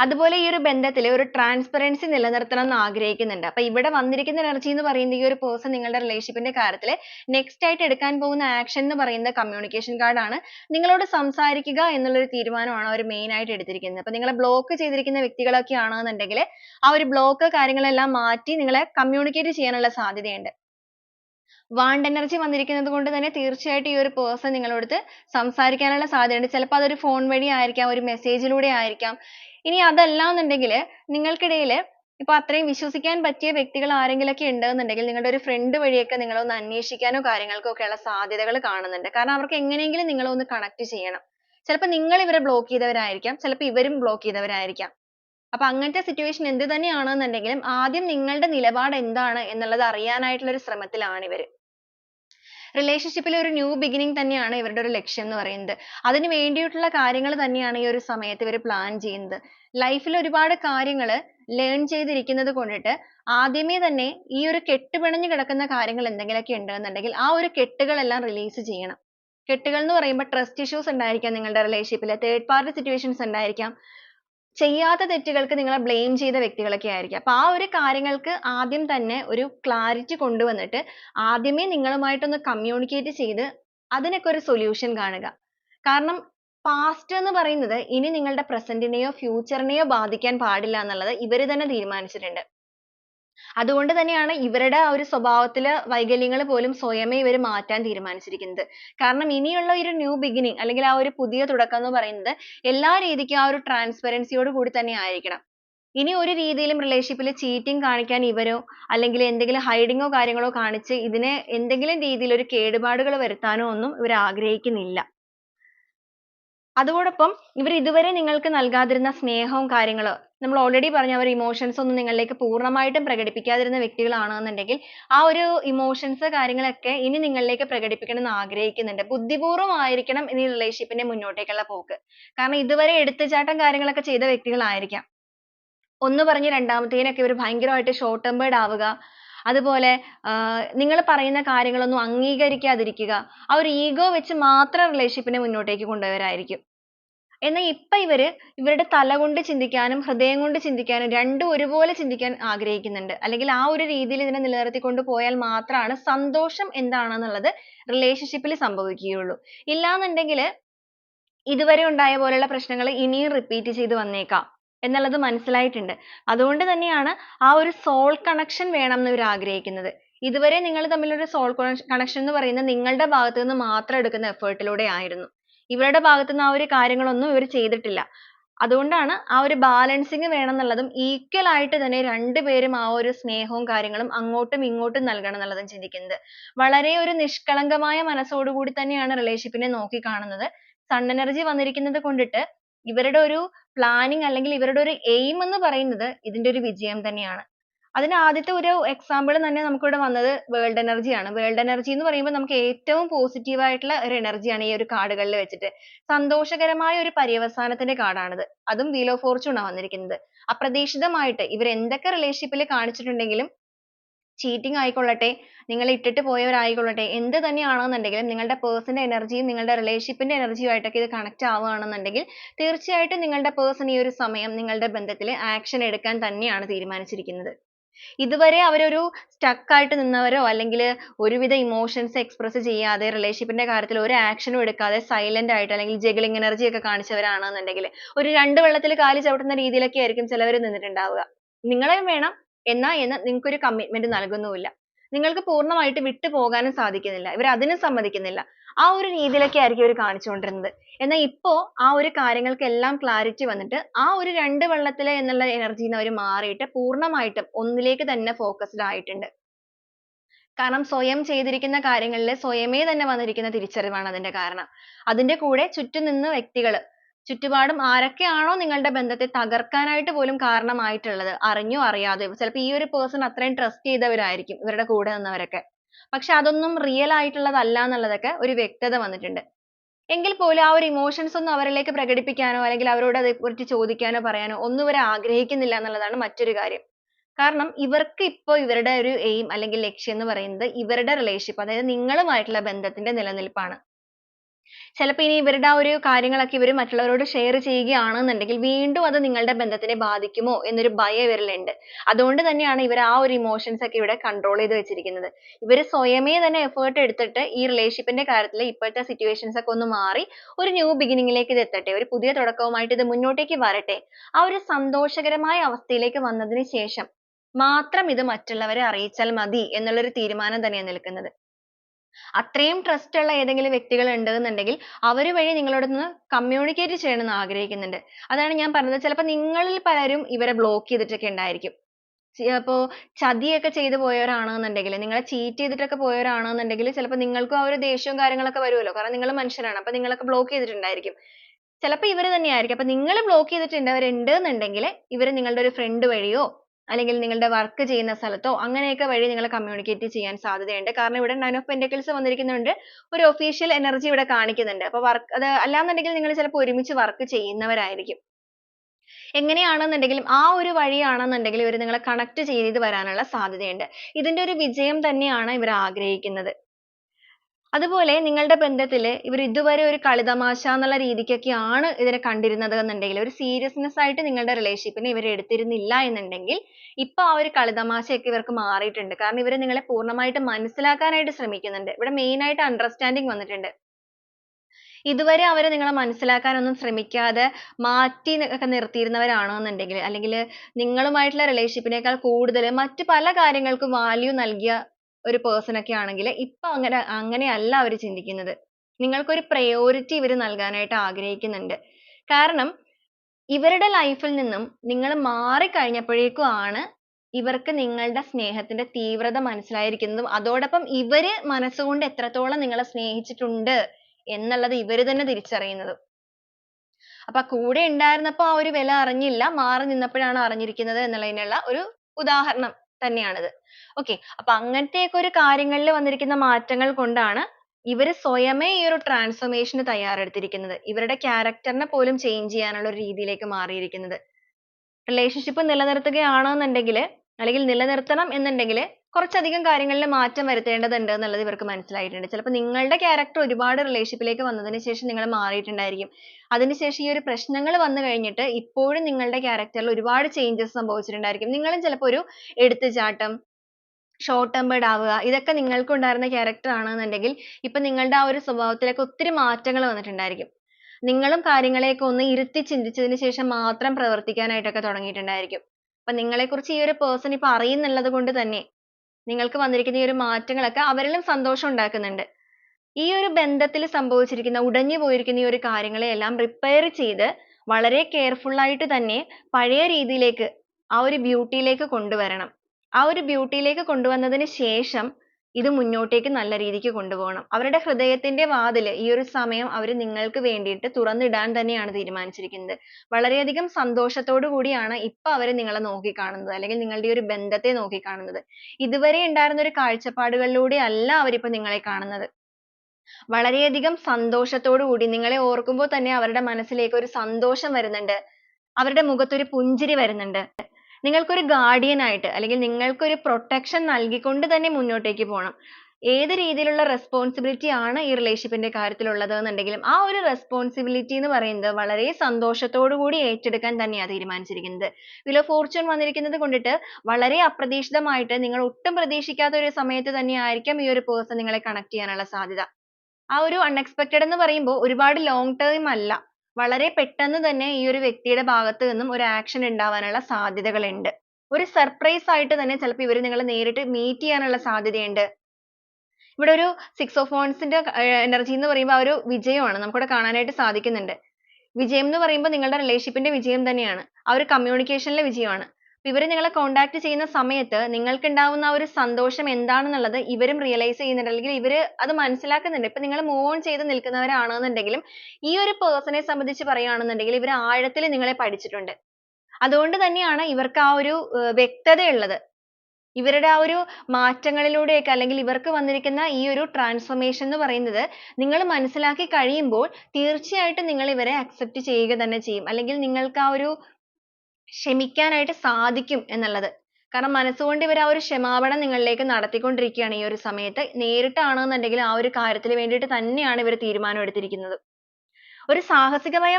അതുപോലെ ഈ ഒരു ബന്ധത്തിൽ ഒരു transparency നിലനിർത്തണം എന്ന് ആഗ്രഹിക്കുന്നുണ്ട്. അപ്പൊ ഇവിടെ വന്നിരിക്കുന്ന എനർജി എന്ന് പറയുന്നത് ഈ ഒരു പേഴ്സൺ നിങ്ങളുടെ റിലേഷൻഷിപ്പിന്റെ ന്റെ കാര്യത്തിൽ നെക്സ്റ്റ് ആയിട്ട് എടുക്കാൻ പോകുന്ന ആക്ഷൻ എന്ന് പറയുന്ന കമ്മ്യൂണിക്കേഷൻ card ആണ്. നിങ്ങളോട് സംസാരിക്കുക എന്നുള്ള ഒരു തീരുമാനമാണ് അവർ മെയിൻ ആയിട്ട് എടുത്തിരിക്കുന്നത്. അപ്പൊ നിങ്ങളെ ബ്ലോക്ക് ചെയ്തിരിക്കുന്ന വ്യക്തികളൊക്കെ ആണെന്നുണ്ടെങ്കിൽ ആ ഒരു ബ്ലോക്ക് കാര്യങ്ങളെല്ലാം മാറ്റി നിങ്ങളെ communicate ചെയ്യാനുള്ള സാധ്യതയുണ്ട്. വാണ്ട് എനർജി വന്നിരിക്കുന്നത് കൊണ്ട് തന്നെ തീർച്ചയായിട്ടും ഈ ഒരു person നിങ്ങളോട് സംസാരിക്കാനുള്ള സാധ്യതയുണ്ട്. ചിലപ്പോൾ അതൊരു ഫോൺ വഴി ആയിരിക്കാം ഒരു മെസ്സേജിലൂടെ ലൂടെ ആയിരിക്കാം. ഇനി അതല്ല എന്നുണ്ടെങ്കിൽ നിങ്ങൾക്കിടയിൽ ഇപ്പൊ അത്രയും വിശ്വസിക്കാൻ പറ്റിയ വ്യക്തികൾ ആരെങ്കിലും ഒക്കെ ഉണ്ടെന്നുണ്ടെങ്കിൽ നിങ്ങളുടെ ഒരു friend വഴിയൊക്കെ നിങ്ങളെ ഒന്ന് അന്വേഷിക്കാനോ കാര്യങ്ങൾക്കോ ഉള്ള സാധ്യതകൾ കാണുന്നുണ്ട്. കാരണം അവർക്ക് എങ്ങനെയെങ്കിലും നിങ്ങളെ ഒന്ന് connect ചെയ്യണം. ചിലപ്പോൾ നിങ്ങൾ ഇവരെ block ചെയ്തവരായിരിക്കാം. ചിലപ്പോൾ ഇവരും block ചെയ്തവരായിരിക്കാം. അപ്പൊ അങ്ങനത്തെ situation എന്ത് തന്നെയാണെന്നുണ്ടെങ്കിലും ആദ്യം നിങ്ങളുടെ നിലപാട് എന്താണ് എന്നുള്ളത് അറിയാനായിട്ടുള്ള ഒരു ശ്രമത്തിലാണ് ഇവർ ൽ ഒരു ന്യൂ ബിഗിനിങ് തന്നെയാണ് ഇവരുടെ ഒരു ലക്ഷ്യം എന്ന് പറയുന്നത്. അതിന് വേണ്ടിയിട്ടുള്ള കാര്യങ്ങൾ തന്നെയാണ് ഈ ഒരു സമയത്ത് ഇവർ പ്ലാൻ ചെയ്യുന്നത്. ലൈഫിൽ ഒരുപാട് കാര്യങ്ങൾ ലേൺ ചെയ്തിരിക്കുന്നത് കൊണ്ടിട്ട് ആദ്യമേ തന്നെ ഈ ഒരു കെട്ടുപിണഞ്ഞു കിടക്കുന്ന കാര്യങ്ങൾ എന്തെങ്കിലുമൊക്കെ ഉണ്ടെന്നുണ്ടെങ്കിൽ ആ ഒരു കെട്ടുകളെല്ലാം റിലീസ് ചെയ്യണം. കെട്ടുകൾ എന്ന് പറയുമ്പോൾ ട്രസ്റ്റ് issues ഉണ്ടായിരിക്കാം നിങ്ങളുടെ relationship ൽ third സിറ്റുവേഷൻസ് ഉണ്ടായിരിക്കാം. ചെയ്യാത്ത തെറ്റുകൾക്ക് നിങ്ങളെ ബ്ലെയിം ചെയ്ത വ്യക്തികളൊക്കെ ആയിരിക്കും. അപ്പൊ ആ ഒരു കാര്യങ്ങൾക്ക് ആദ്യം തന്നെ ഒരു clarity കൊണ്ടുവന്നിട്ട് ആദ്യമേ നിങ്ങളുമായിട്ടൊന്ന് communicate ചെയ്ത് അതിനൊക്കെ ഒരു സൊല്യൂഷൻ കാണുക കാരണം പാസ്റ്റ് എന്ന് പറയുന്നത് ഇനി നിങ്ങളുടെ present നെയോ future നെയോ ബാധിക്കാൻ പാടില്ല എന്നുള്ളത് ഇവർ തന്നെ തീരുമാനിച്ചിട്ടുണ്ട് അതുകൊണ്ട് തന്നെയാണ് ഇവരുടെ ആ ഒരു സ്വഭാവത്തിൽ വൈകല്യങ്ങൾ പോലും സ്വയമേ ഇവർ മാറ്റാൻ തീരുമാനിച്ചിരിക്കുന്നത്. കാരണം ഇനിയുള്ള ഒരു new beginning അല്ലെങ്കിൽ ആ ഒരു പുതിയ തുടക്കം എന്ന് പറയുന്നത് എല്ലാ രീതിക്കും ആ ഒരു transparency യോട് കൂടി തന്നെ ആയിരിക്കണം. ഇനി ഒരു രീതിയിലും relationship ൽ cheating കാണിക്കാൻ ഇവരോ അല്ലെങ്കിൽ എന്തെങ്കിലും hiding ഓ കാര്യങ്ങളോ കാണിച്ച് ഇതിനെ എന്തെങ്കിലും രീതിയിൽ ഒരു കേടുപാടുകൾ വരുത്താനോ ഒന്നും ഇവർ ആഗ്രഹിക്കുന്നില്ല. അതോടൊപ്പം ഇവർ ഇതുവരെ നിങ്ങൾക്ക് നൽകാതിരുന്ന സ്നേഹവും കാര്യങ്ങളോ നമ്മൾ ഓൾറെഡി പറഞ്ഞ അവർ ഇമോഷൻസ് ഒന്നും നിങ്ങളിലേക്ക് പൂർണമായിട്ടും പ്രകടിപ്പിക്കാതിരുന്ന വ്യക്തികളാണെന്നുണ്ടെങ്കിൽ ആ ഒരു ഇമോഷൻസ് കാര്യങ്ങളൊക്കെ ഇനി നിങ്ങളിലേക്ക് പ്രകടിപ്പിക്കണം എന്ന് ആഗ്രഹിക്കുന്നുണ്ട്. ബുദ്ധിപൂർവം ആയിരിക്കണം ഇനി റിലേഷൻഷിപ്പിന്റെ മുന്നോട്ടേക്കുള്ള പോക്ക്. കാരണം ഇതുവരെ എടുത്തുചാട്ടം കാര്യങ്ങളൊക്കെ ചെയ്ത വ്യക്തികളായിരിക്കാം. ഒന്ന് പറഞ്ഞ് രണ്ടാമത്തേനൊക്കെ ഇവർ ഭയങ്കരമായിട്ട് ഷോർട്ട് ടെമ്പേർഡ് ആവുക. അതുപോലെ നിങ്ങൾ പറയുന്ന കാര്യങ്ങളൊന്നും അംഗീകരിക്കാതിരിക്കുക. ആ ഒരു ഈഗോ വെച്ച് മാത്രം റിലേഷൻഷിപ്പിനെ മുന്നോട്ടേക്ക് കൊണ്ടുപോയവരായിരിക്കും എന്നാൽ ഇപ്പൊ ഇവർ ഇവരുടെ തല കൊണ്ട് ചിന്തിക്കാനും ഹൃദയം കൊണ്ട് ചിന്തിക്കാനും രണ്ടും ഒരുപോലെ ചിന്തിക്കാൻ ആഗ്രഹിക്കുന്നുണ്ട്. അല്ലെങ്കിൽ ആ ഒരു രീതിയിൽ ഇതിനെ നിലനിർത്തിക്കൊണ്ട് പോയാൽ മാത്രമാണ് സന്തോഷം എന്താണെന്നുള്ളത് റിലേഷൻഷിപ്പിൽ സംഭവിക്കുകയുള്ളൂ. ഇല്ലാന്നുണ്ടെങ്കിൽ ഇതുവരെ ഉണ്ടായ പോലെയുള്ള പ്രശ്നങ്ങൾ ഇനിയും റിപ്പീറ്റ് ചെയ്ത് വന്നേക്കാം എന്നുള്ളത് മനസ്സിലായിട്ടുണ്ട്. അതുകൊണ്ട് തന്നെയാണ് ആ ഒരു സോൾ കണക്ഷൻ വേണം എന്ന് ഇവർ ആഗ്രഹിക്കുന്നത്. ഇതുവരെ നിങ്ങൾ തമ്മിലുള്ള സോൾ കണക്ഷൻ എന്ന് പറയുന്നത് നിങ്ങളുടെ ഭാഗത്തു നിന്ന് മാത്രം എടുക്കുന്ന effort ലൂടെ ആയിരുന്നു. ഇവരുടെ ഭാഗത്തു നിന്ന് ആ ഒരു കാര്യങ്ങളൊന്നും ഇവർ ചെയ്തിട്ടില്ല. അതുകൊണ്ടാണ് ആ ഒരു balancing വേണം എന്നുള്ളതും equal ആയിട്ട് തന്നെ രണ്ടുപേരും ആ ഒരു സ്നേഹവും കാര്യങ്ങളും അങ്ങോട്ടും ഇങ്ങോട്ടും നൽകണം എന്നുള്ളതും ചിന്തിക്കുന്നത്. വളരെ ഒരു നിഷ്കളങ്കമായ മനസ്സോടുകൂടി തന്നെയാണ് relationship നെ നോക്കിക്കാണുന്നത്. sun energy വന്നിരിക്കുന്നത് കൊണ്ടിട്ട് ഇവരുടെ ഒരു planning അല്ലെങ്കിൽ ഇവരുടെ ഒരു aim എന്ന് പറയുന്നത് ഇതിന്റെ ഒരു വിജയം തന്നെയാണ്. അതിന് ആദ്യത്തെ ഒരു example തന്നെ നമുക്ക് ഇവിടെ വന്നത് world energy ആണ്. world energy എന്ന് പറയുമ്പോൾ നമുക്ക് ഏറ്റവും positive ആയിട്ടുള്ള ഒരു energy ആണ് ഈ ഒരു കാർഡുകളിൽ വെച്ചിട്ട്. സന്തോഷകരമായ ഒരു പര്യവസാനത്തിന്റെ card. അതും wheel of fortune ആ വന്നിരിക്കുന്നത്. അപ്രതീക്ഷിതമായിട്ട് ഇവർ എന്തൊക്കെ relationship ൽ കാണിച്ചിട്ടുണ്ടെങ്കിലും ചീറ്റിംഗ് ആയിക്കൊള്ളട്ടെ, നിങ്ങൾ ഇട്ടിട്ട് പോയവരായിക്കൊള്ളട്ടെ, എന്ത് തന്നെയാണെന്നുണ്ടെങ്കിലും നിങ്ങളുടെ person എനർജിയും നിങ്ങളുടെ relationship ന്റെ energy യും ആയിട്ടൊക്കെ ഇത് കണക്ട് ആവുകയാണെന്നുണ്ടെങ്കിൽ തീർച്ചയായിട്ടും നിങ്ങളുടെ പേഴ്സൺ ഈ ഒരു സമയം നിങ്ങളുടെ ബന്ധത്തിൽ ആക്ഷൻ എടുക്കാൻ തന്നെയാണ് തീരുമാനിച്ചിരിക്കുന്നത്. ഇതുവരെ അവരൊരു stuck ആയിട്ട് നിന്നവരോ അല്ലെങ്കിൽ ഒരുവിധ emotions express ചെയ്യാതെ relationship ന്റെ കാര്യത്തിൽ ഒരു ആക്ഷനും എടുക്കാതെ സൈലന്റ് ആയിട്ട് അല്ലെങ്കിൽ juggling energy ഒക്കെ കാണിച്ചവരാണെന്നുണ്ടെങ്കിൽ ഒരു രണ്ട് വെള്ളത്തിൽ കാലി ചവിട്ടുന്ന രീതിയിലൊക്കെ ആയിരിക്കും ചിലവർ നിന്നിട്ടുണ്ടാവുക. നിങ്ങളെയും വേണം എന്നാൽ നിങ്ങൾക്ക് ഒരു കമ്മിറ്റ്മെന്റ് നൽകുന്നുമില്ല. നിങ്ങൾക്ക് പൂർണമായിട്ട് വിട്ടുപോകാനും സാധിക്കുന്നില്ല. ഇവർ അതിനും സമ്മതിക്കുന്നില്ല. ആ ഒരു രീതിയിലൊക്കെ ആയിരിക്കും ഇവർ കാണിച്ചുകൊണ്ടിരുന്നത്. എന്നാൽ ഇപ്പോ ആ ഒരു കാര്യങ്ങൾക്കെല്ലാം ക്ലാരിറ്റി വന്നിട്ട് ആ ഒരു രണ്ട് വെള്ളത്തിൽ എന്നുള്ള energy ന്ന് അവർ മാറിയിട്ട് പൂർണമായിട്ടും ഒന്നിലേക്ക് തന്നെ ഫോക്കസ്ഡ് ആയിട്ടുണ്ട്. കാരണം സ്വയം ചെയ്തിരിക്കുന്ന കാര്യങ്ങളിൽ സ്വയമേ തന്നെ വന്നിരിക്കുന്ന തിരിച്ചറിവാണ് അതിന്റെ കാരണം. അതിന്റെ കൂടെ ചുറ്റും നിന്ന് വ്യക്തികൾ ചുറ്റുപാടും ആരൊക്കെയാണോ നിങ്ങളുടെ ബന്ധത്തെ തകർക്കാനായിട്ട് പോലും കാരണമായിട്ടുള്ളത് അറിഞ്ഞോ അറിയാതെയോ ചിലപ്പോൾ ഈ ഒരു person അത്രയും trust ചെയ്തവരായിരിക്കും ഇവരുടെ കൂടെ നിന്നവരൊക്കെ. പക്ഷെ അതൊന്നും റിയൽ ആയിട്ടുള്ളതല്ല എന്നുള്ളതൊക്കെ ഒരു വ്യക്തത വന്നിട്ടുണ്ട്. എങ്കിൽ പോലും ആ ഒരു emotions ഒന്നും അവരിലേക്ക് പ്രകടിപ്പിക്കാനോ അല്ലെങ്കിൽ അവരോട് അതേക്കുറിച്ച് ചോദിക്കാനോ പറയാനോ ഒന്നും ഇവർ ആഗ്രഹിക്കുന്നില്ല എന്നുള്ളതാണ് മറ്റൊരു കാര്യം. കാരണം ഇവർക്ക് ഇപ്പോൾ ഇവരുടെ ഒരു എയിം അല്ലെങ്കിൽ ലക്ഷ്യം എന്ന് പറയുന്നത് ഇവരുടെ റിലേഷൻഷിപ്പ് അതായത് നിങ്ങളുമായിട്ടുള്ള ബന്ധത്തിന്റെ നിലനിൽപ്പാണ്. ചിലപ്പോൾ ഇനി ഇവരുടെ ആ ഒരു കാര്യങ്ങളൊക്കെ ഇവർ മറ്റുള്ളവരോട് share ചെയ്യുകയാണെന്നുണ്ടെങ്കിൽ വീണ്ടും അത് നിങ്ങളുടെ ബന്ധത്തിനെ ബാധിക്കുമോ എന്നൊരു ഭയം ഇവരിലുണ്ട്. അതുകൊണ്ട് തന്നെയാണ് ഇവർ ആ ഒരു emotions ഒക്കെ ഇവിടെ control ചെയ്ത് വെച്ചിരിക്കുന്നത്. ഇവർ സ്വയമേ തന്നെ effort എടുത്തിട്ട് ഈ relationship ന്റെ കാര്യത്തിൽ ഇപ്പോഴത്തെ situations ഒക്കെ ഒന്ന് മാറി ഒരു new beginning ലേക്ക് ഇത് എത്തട്ടെ. ഒരു പുതിയ തുടക്കവുമായിട്ട് ഇത് മുന്നോട്ടേക്ക് വരട്ടെ. ആ ഒരു സന്തോഷകരമായ അവസ്ഥയിലേക്ക് വന്നതിന് ശേഷം മാത്രം ഇത് മറ്റുള്ളവരെ അറിയിച്ചാൽ മതി എന്നുള്ള ഒരു തീരുമാനം തന്നെയാണ് നിൽക്കുന്നത്. അത്രയും trust ഉള്ള ഏതെങ്കിലും വ്യക്തികൾ ഉണ്ടെന്നുണ്ടെങ്കിൽ അവർ വഴി നിങ്ങളോടൊന്ന് communicate ചെയ്യണമെന്ന് ആഗ്രഹിക്കുന്നുണ്ട്. അതാണ് ഞാൻ പറഞ്ഞത് ചിലപ്പോൾ നിങ്ങളിൽ പലരും ഇവരെ block ചെയ്തിട്ടൊക്കെ ഉണ്ടായിരിക്കും. ചിലപ്പോൾ ചതിയൊക്കെ ചെയ്തു പോയവരാണെന്നുണ്ടെങ്കിൽ നിങ്ങളെ cheat ചെയ്തിട്ടൊക്കെ പോയവരാണെന്നുണ്ടെങ്കിൽ ചിലപ്പോൾ നിങ്ങൾക്കും ആ ഒരു ദേഷ്യവും കാര്യങ്ങളൊക്കെ വരുമല്ലോ. കാരണം നിങ്ങൾ മനുഷ്യരാണ്. അപ്പോൾ നിങ്ങളൊക്കെ block ചെയ്തിട്ടുണ്ടായിരിക്കും. ചിലപ്പോൾ ഇവർ തന്നെയായിരിക്കും. അപ്പോൾ നിങ്ങൾ block ചെയ്തിട്ടുണ്ടവരുണ്ട് എന്നുണ്ടെങ്കിൽ ഇവർ നിങ്ങളുടെ ഒരു friend വഴിയോ അല്ലെങ്കിൽ നിങ്ങളുടെ വർക്ക് ചെയ്യുന്ന സ്ഥലത്തോ അങ്ങനെയൊക്കെ വഴി നിങ്ങൾ കമ്മ്യൂണിക്കേറ്റ് ചെയ്യാൻ സാധ്യതയുണ്ട്. കാരണം ഇവിടെ nine ഓഫ് pentacles വന്നിരിക്കുന്നുണ്ട് ഒരു ഒഫീഷ്യൽ എനർജി ഇവിടെ കാണിക്കുന്നുണ്ട്. അപ്പോൾ വർക്ക് അത് അല്ലാന്നുണ്ടെങ്കിൽ നിങ്ങൾ ചിലപ്പോൾ ഒരുമിച്ച് വർക്ക് ചെയ്യുന്നവരായിരിക്കും. എങ്ങനെയാണെന്നുണ്ടെങ്കിലും ആ ഒരു വഴിയാണെന്നുണ്ടെങ്കിൽ ഇവർ നിങ്ങളെ കണക്ട് ചെയ്ത് വരാനുള്ള സാധ്യതയുണ്ട്. ഇതിന്റെ ഒരു വിജയം തന്നെയാണ് ഇവർ ആഗ്രഹിക്കുന്നത്. അതുപോലെ നിങ്ങളുടെ ബന്ധത്തിൽ ഇവർ ഇതുവരെ ഒരു കളിതമാശ എന്നുള്ള രീതിക്കൊക്കെയാണ് ഇതിനെ കണ്ടിരുന്നത് എന്നുണ്ടെങ്കിൽ ഒരു സീരിയസ്നെസ് ആയിട്ട് നിങ്ങളുടെ relationship നെ ഇവർ എടുത്തിരുന്നില്ല എന്നുണ്ടെങ്കിൽ ഇപ്പോൾ ആ ഒരു കളിതമാശയൊക്കെ ഇവർക്ക് മാറിയിട്ടുണ്ട്. കാരണം ഇവർ നിങ്ങളെ പൂർണമായിട്ട് മനസ്സിലാക്കാനായിട്ട് ശ്രമിക്കുന്നുണ്ട്. ഇവിടെ മെയിൻ ആയിട്ട് understanding വന്നിട്ടുണ്ട്. ഇതുവരെ അവർ നിങ്ങളെ മനസ്സിലാക്കാനൊന്നും ശ്രമിക്കാതെ മാറ്റി ഒക്കെ നിർത്തിയിരുന്നവരാണെന്നുണ്ടെങ്കിൽ അല്ലെങ്കിൽ നിങ്ങളുമായിട്ടുള്ള relationship നേക്കാൾ കൂടുതൽ മറ്റു പല കാര്യങ്ങൾക്കും വാല്യൂ നൽകിയ ഒരു പേഴ്സൺ ഒക്കെ ആണെങ്കിൽ ഇപ്പൊ അങ്ങനെ അങ്ങനെയല്ല അവർ ചിന്തിക്കുന്നത്. നിങ്ങൾക്കൊരു പ്രയോറിറ്റി ഇവർ നൽകാനായിട്ട് ആഗ്രഹിക്കുന്നുണ്ട്. കാരണം ഇവരുടെ ലൈഫിൽ നിന്നും നിങ്ങൾ മാറിക്കഴിഞ്ഞപ്പോഴേക്കും ആണ് ഇവർക്ക് നിങ്ങളുടെ സ്നേഹത്തിന്റെ തീവ്രത മനസ്സിലായിരിക്കുന്നതും അതോടൊപ്പം ഇവർ മനസ്സുകൊണ്ട് എത്രത്തോളം നിങ്ങളെ സ്നേഹിച്ചിട്ടുണ്ട് എന്നുള്ളത് ഇവർ തന്നെ തിരിച്ചറിയുന്നതും. അപ്പൊ കൂടെ ഉണ്ടായിരുന്നപ്പോൾ ആ ഒരു വില അറിഞ്ഞില്ല മാറി നിന്നപ്പോഴാണ് അറിഞ്ഞിരിക്കുന്നത് എന്നുള്ളതിനുള്ള ഒരു ഉദാഹരണം തന്നെയാണിത്. okay അപ്പോൾ അങ്ങനത്തെയൊക്കെ ഒരു കാര്യങ്ങളിൽ വന്നിരിക്കുന്ന മാറ്റങ്ങൾ കൊണ്ടാണ് ഇവർ സ്വയമേ ഈ ഒരു transformation തയ്യാറെടുത്തിരിക്കുന്നത്. ഇവരുടെ character നെ പോലും change ചെയ്യാനുള്ള ഒരു രീതിയിലേക്ക് മാറിയിരിക്കുന്നത്. relationship നിലനിർത്തുകയാണെന്നുണ്ടെങ്കിൽ അല്ലെങ്കിൽ നിലനിർത്തണം എന്നുണ്ടെങ്കിൽ കുറച്ചധികം കാര്യങ്ങളിൽ മാറ്റം വരുത്തേണ്ടതുണ്ട് എന്നുള്ളത് ഇവർക്ക് മനസ്സിലായിട്ടുണ്ട്. ചിലപ്പോൾ നിങ്ങളുടെ ക്യാരക്ടർ ഒരുപാട് റിലേഷൻഷിപ്പിലേക്ക് വന്നതിന് ശേഷം നിങ്ങൾ മാറിയിട്ടുണ്ടായിരിക്കും. അതിനുശേഷം ഈ ഒരു പ്രശ്നങ്ങൾ വന്നു കഴിഞ്ഞിട്ട് ഇപ്പോഴും നിങ്ങളുടെ ക്യാരക്ടറിൽ ഒരുപാട് ചേഞ്ചസ് സംഭവിച്ചിട്ടുണ്ടായിരിക്കും. നിങ്ങളും ചിലപ്പോൾ ഒരു എടുത്തുചാട്ടം ഷോർട്ട് ടെമ്പേർഡ് ആവുക ഇതൊക്കെ നിങ്ങൾക്ക് ഉണ്ടായിരുന്ന ക്യാരക്ടർ ആണെന്നുണ്ടെങ്കിൽ ഇപ്പൊ നിങ്ങളുടെ ആ ഒരു സ്വഭാവത്തിലേക്ക് ഒത്തിരി മാറ്റങ്ങൾ വന്നിട്ടുണ്ടായിരിക്കും. നിങ്ങളും കാര്യങ്ങളെയൊക്കെ ഒന്ന് ഇരുത്തി ചിന്തിച്ചതിന് ശേഷം മാത്രം പ്രവർത്തിക്കാനായിട്ടൊക്കെ തുടങ്ങിയിട്ടുണ്ടായിരിക്കും. അപ്പൊ നിങ്ങളെക്കുറിച്ച് ഈ ഒരു person ഇപ്പൊ അറിയുന്നുള്ളത് കൊണ്ട് തന്നെ നിങ്ങൾക്ക് വന്നിരിക്കുന്ന ഈ ഒരു മാറ്റങ്ങളൊക്കെ അവരിലും സന്തോഷം ഉണ്ടാക്കുന്നുണ്ട്. ഈ ഒരു ബന്ധത്തിൽ സംഭവിച്ചിരിക്കുന്ന ഉടഞ്ഞു പോയിരിക്കുന്ന ഈ ഒരു കാര്യങ്ങളെയെല്ലാം റിപ്പയർ ചെയ്ത് വളരെ careful ആയിട്ട് തന്നെ പഴയ രീതിയിലേക്ക് ആ ഒരു ബ്യൂട്ടിയിലേക്ക് ലേക്ക് കൊണ്ടുവരണം. ആ ഒരു ബ്യൂട്ടിയിലേക്ക് ലേക്ക് കൊണ്ടുവന്നതിന് ശേഷം ഇത് മുന്നോട്ടേക്ക് നല്ല രീതിക്ക് കൊണ്ടുപോകണം. അവരുടെ ഹൃദയത്തിന്റെ വാതിൽ ഈ ഒരു സമയം അവർ നിങ്ങൾക്ക് വേണ്ടിയിട്ട് തുറന്നിടാൻ തന്നെയാണ് തീരുമാനിച്ചിരിക്കുന്നത്. വളരെയധികം സന്തോഷത്തോടു കൂടിയാണ് ഇപ്പൊ അവർ നിങ്ങളെ നോക്കിക്കാണുന്നത് അല്ലെങ്കിൽ നിങ്ങളുടെ ഒരു ബന്ധത്തെ നോക്കിക്കാണുന്നത്. ഇതുവരെ ഉണ്ടായിരുന്ന ഒരു കാഴ്ചപ്പാടുകളിലൂടെ അല്ല അവരിപ്പോ നിങ്ങളെ കാണുന്നത്. വളരെയധികം സന്തോഷത്തോടു കൂടി നിങ്ങളെ ഓർക്കുമ്പോൾ തന്നെ അവരുടെ മനസ്സിലേക്ക് ഒരു സന്തോഷം വരുന്നുണ്ട്. അവരുടെ മുഖത്തൊരു പുഞ്ചിരി വരുന്നുണ്ട്. നിങ്ങൾക്കൊരു guardian ആയിട്ട് അല്ലെങ്കിൽ നിങ്ങൾക്കൊരു പ്രൊട്ടക്ഷൻ നൽകിക്കൊണ്ട് തന്നെ മുന്നോട്ടേക്ക് പോണം. ഏത് രീതിയിലുള്ള റെസ്പോൺസിബിലിറ്റി ആണ് ഈ റിലേഷൻഷിപ്പിന്റെ ന്റെ കാര്യത്തിൽ എന്നുണ്ടെങ്കിലും ആ ഒരു റെസ്പോൺസിബിലിറ്റി എന്ന് പറയുന്നത് വളരെ സന്തോഷത്തോടു കൂടി ഏറ്റെടുക്കാൻ തന്നെയാണ് തീരുമാനിച്ചിരിക്കുന്നത്. Wheel fortune വന്നിരിക്കുന്നത് കൊണ്ടിട്ട് വളരെ അപ്രതീക്ഷിതമായിട്ട് നിങ്ങൾ ഒട്ടും പ്രതീക്ഷിക്കാത്ത ഒരു സമയത്ത് തന്നെ ആയിരിക്കും ഈ ഒരു പേഴ്സൺ നിങ്ങളെ connect ചെയ്യാനുള്ള സാധ്യത. ആ ഒരു unexpected എന്ന് പറയുമ്പോൾ ഒരുപാട് long ടേം അല്ല. വളരെ പെട്ടെന്ന് തന്നെ ഈ ഒരു വ്യക്തിയുടെ ഭാഗത്ത് നിന്നും ഒരു ആക്ഷൻ ഉണ്ടാവാനുള്ള സാധ്യതകളുണ്ട്. ഒരു സർപ്രൈസ് ആയിട്ട് തന്നെ ചിലപ്പോൾ ഇവർ നിങ്ങളെ നേരിട്ട് മീറ്റ് ചെയ്യാനുള്ള സാധ്യതയുണ്ട്. ഇവിടെ ഒരു six of wands energy എന്ന് പറയുമ്പോൾ ആ ഒരു വിജയമാണ്. നമുക്കിവിടെ കാണാനായിട്ട് സാധിക്കുന്നുണ്ട്. വിജയം എന്ന് പറയുമ്പോൾ നിങ്ങളുടെ റിലേഷൻഷിപ്പിന്റെ ന്റെ വിജയം തന്നെയാണ്. ആ ഒരു കമ്മ്യൂണിക്കേഷനിലെ വിജയമാണ്. ഇവർ നിങ്ങളെ contact ചെയ്യുന്ന സമയത്ത് നിങ്ങൾക്ക് ഉണ്ടാവുന്ന ആ ഒരു സന്തോഷം എന്താണെന്നുള്ളത് ഇവരും റിയലൈസ് ചെയ്യുന്നുണ്ട്. അല്ലെങ്കിൽ ഇവർ അത് മനസ്സിലാക്കുന്നുണ്ട്. ഇപ്പൊ നിങ്ങൾ മൂവ് ഓൺ ചെയ്ത് നിൽക്കുന്നവരാണെന്നുണ്ടെങ്കിലും ഈ ഒരു പേഴ്സണെ സംബന്ധിച്ച് പറയുകയാണെന്നുണ്ടെങ്കിൽ ഇവർ ആഴത്തിൽ നിങ്ങളെ പഠിച്ചിട്ടുണ്ട്. അതുകൊണ്ട് തന്നെയാണ് ഇവർക്ക് ആ ഒരു വ്യക്തത ഉള്ളത് ഇവരുടെ ആ ഒരു മാറ്റങ്ങളിലൂടെയൊക്കെ അല്ലെങ്കിൽ ഇവർക്ക് വന്നിരിക്കുന്ന ഈ ഒരു transformation എന്ന് പറയുന്നത് നിങ്ങൾ മനസ്സിലാക്കി കഴിയുമ്പോൾ തീർച്ചയായിട്ടും നിങ്ങൾ ഇവരെ accept ചെയ്യുക തന്നെ ചെയ്യും. അല്ലെങ്കിൽ നിങ്ങൾക്ക് ആ ഒരു ക്ഷമിക്കാനായിട്ട് സാധിക്കും എന്നുള്ളത്. കാരണം മനസ്സുകൊണ്ട് ഇവർ ആ ഒരു ക്ഷമാപണം നിങ്ങളിലേക്ക് നടത്തിക്കൊണ്ടിരിക്കുകയാണ് ഈ ഒരു സമയത്ത്. നേരിട്ടാണെന്നുണ്ടെങ്കിൽ ആ ഒരു കാര്യത്തിന് വേണ്ടിയിട്ട് തന്നെയാണ് ഇവർ തീരുമാനം എടുത്തിരിക്കുന്നത്. ഒരു സാഹസികമായ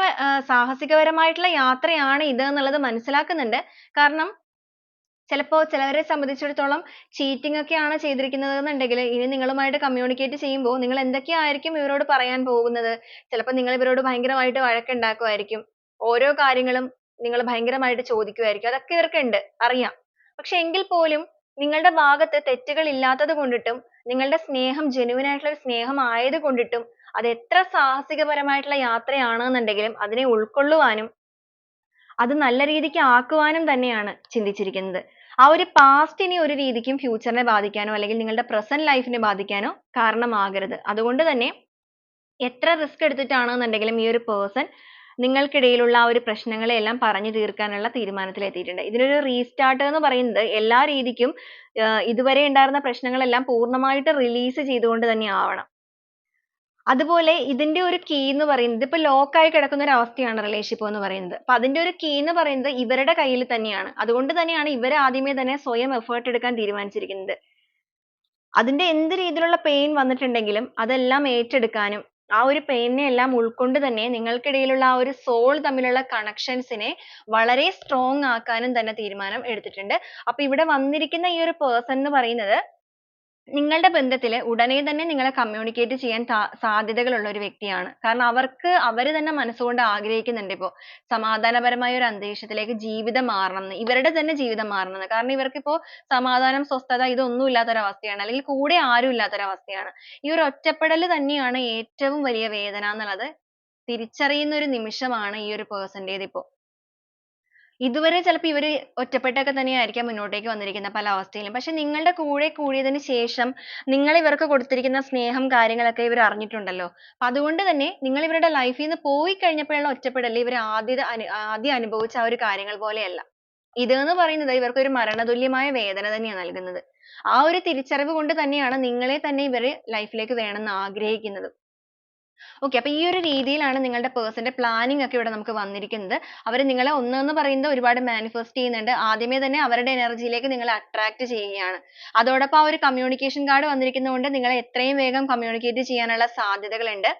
സാഹസികപരമായിട്ടുള്ള യാത്രയാണ് ഇത് എന്നുള്ളത് മനസ്സിലാക്കുന്നുണ്ട്. കാരണം ചിലപ്പോൾ ചിലവരെ സംബന്ധിച്ചിടത്തോളം cheating ഒക്കെയാണ് ചെയ്തിരിക്കുന്നത് എന്നുണ്ടെങ്കിൽ ഇനി നിങ്ങളുമായിട്ട് കമ്മ്യൂണിക്കേറ്റ് ചെയ്യുമ്പോൾ നിങ്ങൾ എന്തൊക്കെയായിരിക്കും ഇവരോട് പറയാൻ പോകുന്നത്? ചിലപ്പോൾ നിങ്ങൾ ഇവരോട് ഭയങ്കരമായിട്ട് വഴക്കുണ്ടാക്കുമായിരിക്കും. ഓരോ കാര്യങ്ങളും നിങ്ങൾ ഭയങ്കരമായിട്ട് ചോദിക്കുമായിരിക്കും അതൊക്കെ ഇവർക്ക് ഉണ്ട് അറിയാം. പക്ഷെ എങ്കിൽ പോലും നിങ്ങളുടെ ഭാഗത്ത് തെറ്റുകൾ ഇല്ലാത്തത് കൊണ്ടിട്ടും നിങ്ങളുടെ സ്നേഹം genuine ആയിട്ടുള്ള ഒരു സ്നേഹം ആയത് കൊണ്ടിട്ടും അത് എത്ര സാഹസികപരമായിട്ടുള്ള യാത്രയാണെന്നുണ്ടെങ്കിലും അതിനെ ഉൾക്കൊള്ളുവാനും അത് നല്ല രീതിക്ക് ആക്കുവാനും തന്നെയാണ് ചിന്തിച്ചിരിക്കുന്നത്. ആ ഒരു past ഇനി ഒരു രീതിക്കും future നെ ബാധിക്കാനോ അല്ലെങ്കിൽ നിങ്ങളുടെ present life നെ ബാധിക്കാനോ കാരണമാകരുത്. അതുകൊണ്ട് തന്നെ എത്ര risk എടുത്തിട്ടാണെന്നുണ്ടെങ്കിലും ഈ ഒരു person നിങ്ങൾക്കിടയിലുള്ള ആ ഒരു പ്രശ്നങ്ങളെ എല്ലാം പറഞ്ഞു തീർക്കാനുള്ള തീരുമാനത്തിലെത്തിയിട്ടുണ്ട്. ഇതിനൊരു റീസ്റ്റാർട്ട് എന്ന് പറയുന്നത് എല്ലാ രീതിക്കും ഇതുവരെ ഉണ്ടായിരുന്ന പ്രശ്നങ്ങളെല്ലാം പൂർണമായിട്ട് റിലീസ് ചെയ്തുകൊണ്ട് തന്നെ ആവണം. അതുപോലെ ഇതിന്റെ ഒരു കീ എന്ന് പറയുന്നത് ഇപ്പൊ ലോക്കായി കിടക്കുന്ന ഒരു അവസ്ഥയാണ് റിലേഷൻഷിപ്പ് എന്ന് പറയുന്നത്. അപ്പൊ അതിന്റെ ഒരു കീ എന്ന് പറയുന്നത് ഇവരുടെ കയ്യിൽ തന്നെയാണ്. അതുകൊണ്ട് തന്നെയാണ് ഇവർ ആദ്യമേ തന്നെ സ്വയം effort എടുക്കാൻ തീരുമാനിച്ചിരിക്കുന്നത്. അതിന്റെ എന്ത് രീതിയിലുള്ള പെയിൻ വന്നിട്ടുണ്ടെങ്കിലും അതെല്ലാം ഏറ്റെടുക്കാനും ആ ഒരു pain എല്ലാം ഉൾക്കൊണ്ട് തന്നെ നിങ്ങൾക്കിടയിലുള്ള ആ ഒരു soul തമ്മിലുള്ള connections നെ വളരെ strong ആക്കാനും തന്നെ തീരുമാനം എടുത്തിട്ടുണ്ട്. അപ്പൊ ഇവിടെ വന്നിരിക്കുന്ന ഈ ഒരു person എന്ന് പറയുന്നത് നിങ്ങളുടെ ബന്ധത്തിൽ ഉടനെ തന്നെ നിങ്ങളെ കമ്മ്യൂണിക്കേറ്റ് ചെയ്യാൻ സാധ്യതകളുള്ള ഒരു വ്യക്തിയാണ്. കാരണം അവർക്ക് അവർ തന്നെ മനസ്സുകൊണ്ട് ആഗ്രഹിക്കുന്നുണ്ട് ഇപ്പോൾ സമാധാനപരമായ ഒരു അന്തരീക്ഷത്തിലേക്ക് ജീവിതം മാറണം എന്ന് ഇവരുടെ തന്നെ ജീവിതം മാറണം എന്ന് കാരണം ഇവർക്ക് ഇപ്പോൾ സമാധാനം സ്വസ്ഥത ഇതൊന്നും ഇല്ലാത്ത ഒരു അവസ്ഥയാണ് അല്ലെങ്കിൽ കൂടെ ആരും ഇല്ലാത്ത ഒരു അവസ്ഥയാണ് ഈ ഒരു ഒറ്റപ്പെടൽ തന്നെയാണ് ഏറ്റവും വലിയ വേദന എന്നുള്ളത്. തിരിച്ചറിയുന്ന ഒരു നിമിഷമാണ് ഈ ഒരു person ഇപ്പോ. ഇതുവരെ ചിലപ്പോൾ ഇവർ ഒറ്റപ്പെട്ടൊക്കെ തന്നെയായിരിക്കാം മുന്നോട്ടേക്ക് വന്നിരിക്കുന്ന പല അവസ്ഥയിലും. പക്ഷെ നിങ്ങളുടെ കൂടെ കൂടിയതിന് ശേഷം നിങ്ങൾ ഇവർക്ക് കൊടുത്തിരിക്കുന്ന സ്നേഹം കാര്യങ്ങളൊക്കെ ഇവർ അറിഞ്ഞിട്ടുണ്ടല്ലോ. അപ്പൊ അതുകൊണ്ട് തന്നെ നിങ്ങൾ ഇവരുടെ ലൈഫിൽ നിന്ന് പോയി കഴിഞ്ഞപ്പോഴുള്ള ഒറ്റപ്പെടൽ ഇവർ ആദ്യം ആദ്യം അനുഭവിച്ച ആ ഒരു കാര്യങ്ങൾ പോലെയല്ല. ഇത് എന്ന് പറയുന്നത് ഇവർക്ക് ഒരു മരണതുല്യമായ വേദന തന്നെയാണ് നൽകുന്നത്. ആ ഒരു തിരിച്ചറിവ് കൊണ്ട് തന്നെയാണ് നിങ്ങളെ തന്നെ ഇവർ ലൈഫിലേക്ക് ലേക്ക് വേണമെന്ന് ആഗ്രഹിക്കുന്നത്. ഓക്കെ അപ്പോൾ ഈ ഒരു രീതിയിലാണ് നിങ്ങളുടെ പേഴ്സന്റെ പ്ലാനിങ് ഒക്കെ ഇവിടെ നമുക്ക് വന്നിരിക്കുന്നത്. അവർ നിങ്ങളെ ഒന്ന് എന്ന് പറയുന്നത് ഒരുപാട് മാനിഫെസ്റ്റ് ചെയ്യുന്നുണ്ട്. ആദ്യമേ തന്നെ അവരുടെ എനർജിയിലേക്ക് നിങ്ങളെ അട്രാക്ട് ചെയ്യുകയാണ്. അതോടൊപ്പം ആ ഒരു കമ്മ്യൂണിക്കേഷൻ കാർഡ് വന്നിരിക്കുന്നതുകൊണ്ട് നിങ്ങളെ എത്രയും വേഗം കമ്മ്യൂണിക്കേറ്റ് ചെയ്യാനുള്ള സാധ്യതകളുണ്ട്.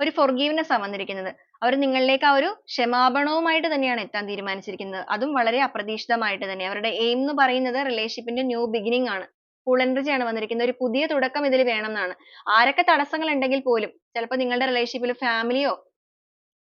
ഒരു forgiveness ആ വന്നിരിക്കുന്നത്. അവർ നിങ്ങളിലേക്ക് ആ ഒരു ക്ഷമാപണവുമായിട്ട് തന്നെയാണ് എത്താൻ തീരുമാനിച്ചിരിക്കുന്നത്. അതും വളരെ അപ്രതീക്ഷിതമായിട്ട് തന്നെ. അവരുടെ എയിം എന്ന് പറയുന്നത് റിലേഷൻഷിപ്പിന്റെ ന്യൂ beginning ആണ്. Full energy ആണ് വന്നിരിക്കുന്നത്. ഒരു പുതിയ തുടക്കം ഇതിൽ വേണം എന്നാണ് ആരൊക്കെ തടസ്സങ്ങൾ ഉണ്ടെങ്കിൽ പോലും ചിലപ്പോൾ നിങ്ങളുടെ റിലേഷൻഷിപ്പിൽ ഫാമിലിയോ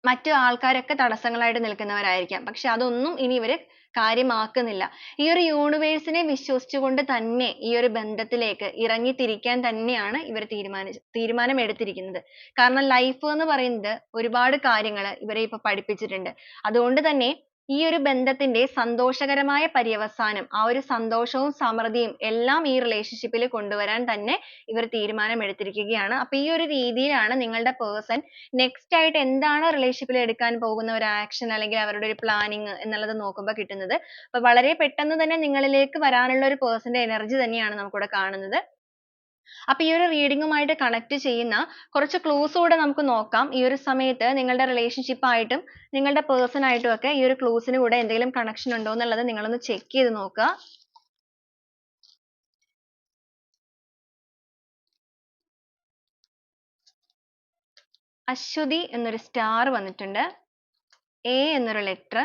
മറ്റു ആൾക്കാരൊക്കെ തടസ്സങ്ങളായിട്ട് നിൽക്കുന്നവരായിരിക്കാം. പക്ഷെ അതൊന്നും ഇനി ഇവർ കാര്യമാക്കുന്നില്ല. ഈ ഒരു universe നെ വിശ്വസിച്ചുകൊണ്ട് തന്നെ ഈ ഒരു ബന്ധത്തിലേക്ക് ഇറങ്ങി തിരിക്കാൻ തന്നെയാണ് ഇവർ തീരുമാന തീരുമാനം എടുത്തിരിക്കുന്നത് കാരണം life എന്ന് പറയുന്നത് ഒരുപാട് കാര്യങ്ങൾ ഇവരെ ഇപ്പൊ പഠിപ്പിച്ചിട്ടുണ്ട്. അതുകൊണ്ട് തന്നെ ഈ ഒരു ബന്ധത്തിന്റെ സന്തോഷകരമായ പര്യവസാനം ആ ഒരു സന്തോഷവും സമൃദ്ധിയും എല്ലാം ഈ relationship കൊണ്ടുവരാൻ തന്നെ ഇവർ തീരുമാനം എടുത്തിരിക്കുകയാണ് അപ്പൊ ഈ ഒരു രീതിയിലാണ് നിങ്ങളുടെ person next ആയിട്ട് എന്താണ് relationship എടുക്കാൻ പോകുന്ന ഒരു action അല്ലെങ്കിൽ അവരുടെ ഒരു planning എന്നുള്ളത് നോക്കുമ്പോൾ കിട്ടുന്നത്. അപ്പൊ വളരെ പെട്ടെന്ന് തന്നെ നിങ്ങളിലേക്ക് വരാനുള്ള ഒരു person ന്റെ energy തന്നെയാണ് നമുക്കിവിടെ കാണുന്നത്. അപ്പൊ ഈ ഒരു ഉമായിട്ട് connect ചെയ്യുന്ന കുറച്ച് clues കൂടെ നമുക്ക് നോക്കാം. ഈ ഒരു സമയത്ത് നിങ്ങളുടെ relationship ആയിട്ടും നിങ്ങളുടെ person ആയിട്ടും ഒക്കെ ഈ ഒരു clues ന് കൂടെ എന്തെങ്കിലും കണക്ഷൻ ഉണ്ടോ എന്നുള്ളത് നിങ്ങളൊന്ന് ചെക്ക് ചെയ്ത് നോക്കുക. അശ്വതി എന്നൊരു സ്റ്റാർ വന്നിട്ടുണ്ട്. എ എന്നൊരു letter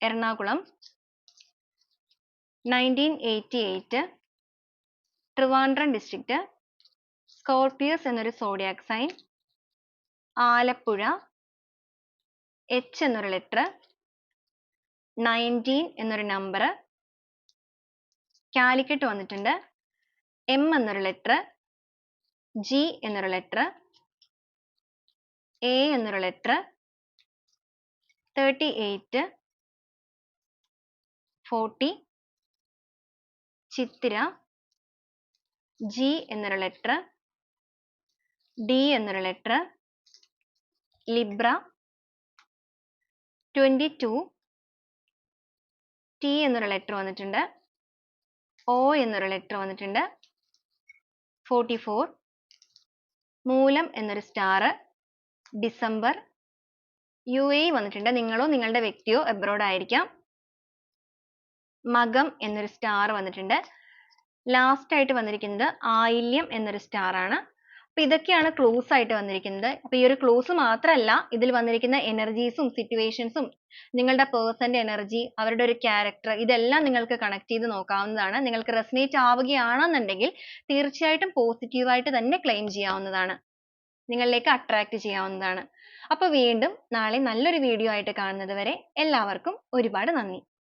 Ernakulam. Nineteen eighty eight Trivandrum district Scorpius എന്നൊരു സോഡിയാക് സൈൻ ആലപ്പുഴ എച്ച് എന്നൊരു ലെറ്റർ നയന്റീൻ എന്നൊരു നമ്പർ കാലിക്കറ്റ് വന്നിട്ടുണ്ട് എം എന്നൊരു ലെറ്റർ ജി എന്നൊരു ലെറ്റർ എ എന്നൊരു letter thirty eight forty Chithira G എന്നൊരു ലെറ്റർ ഡി എന്നൊരു letter Libra twenty two T എന്നൊരു ലെറ്റർ വന്നിട്ടുണ്ട് ഒ എന്നൊരു ലെറ്റർ വന്നിട്ടുണ്ട് ഫോർട്ടി ഫോർ മൂലം എന്നൊരു സ്റ്റാർ ഡിസംബർ യു എ വന്നിട്ടുണ്ട്. നിങ്ങളോ നിങ്ങളുടെ വ്യക്തിയോ എബ്രോഡ് ആയിരിക്കാം. മകം എന്നൊരു സ്റ്റാർ വന്നിട്ടുണ്ട്. ലാസ്റ്റ് ആയിട്ട് വന്നിരിക്കുന്നത് ആയില്യം എന്നൊരു സ്റ്റാർ ആണ്. അപ്പൊ ഇതൊക്കെയാണ് ക്ലൂസ് ആയിട്ട് വന്നിരിക്കുന്നത്. അപ്പൊ ഈ ഒരു ക്ലൂസ് മാത്രമല്ല ഇതിൽ വന്നിരിക്കുന്ന എനർജീസും സിറ്റുവേഷൻസും നിങ്ങളുടെ പേഴ്സന്റെ എനർജി അവരുടെ ഒരു ക്യാരക്ടർ ഇതെല്ലാം നിങ്ങൾക്ക് കണക്ട് ചെയ്ത് നോക്കാവുന്നതാണ്. നിങ്ങൾക്ക് റെസനേറ്റ് ആവുകയാണെന്നുണ്ടെങ്കിൽ തീർച്ചയായിട്ടും പോസിറ്റീവായിട്ട് തന്നെ ക്ലെയിം ചെയ്യാവുന്നതാണ്. നിങ്ങളിലേക്ക് അട്രാക്ട് ചെയ്യാവുന്നതാണ്. അപ്പൊ വീണ്ടും നാളെ നല്ലൊരു വീഡിയോ ആയിട്ട് കാണുന്നത് വരെ എല്ലാവർക്കും ഒരുപാട് നന്ദി.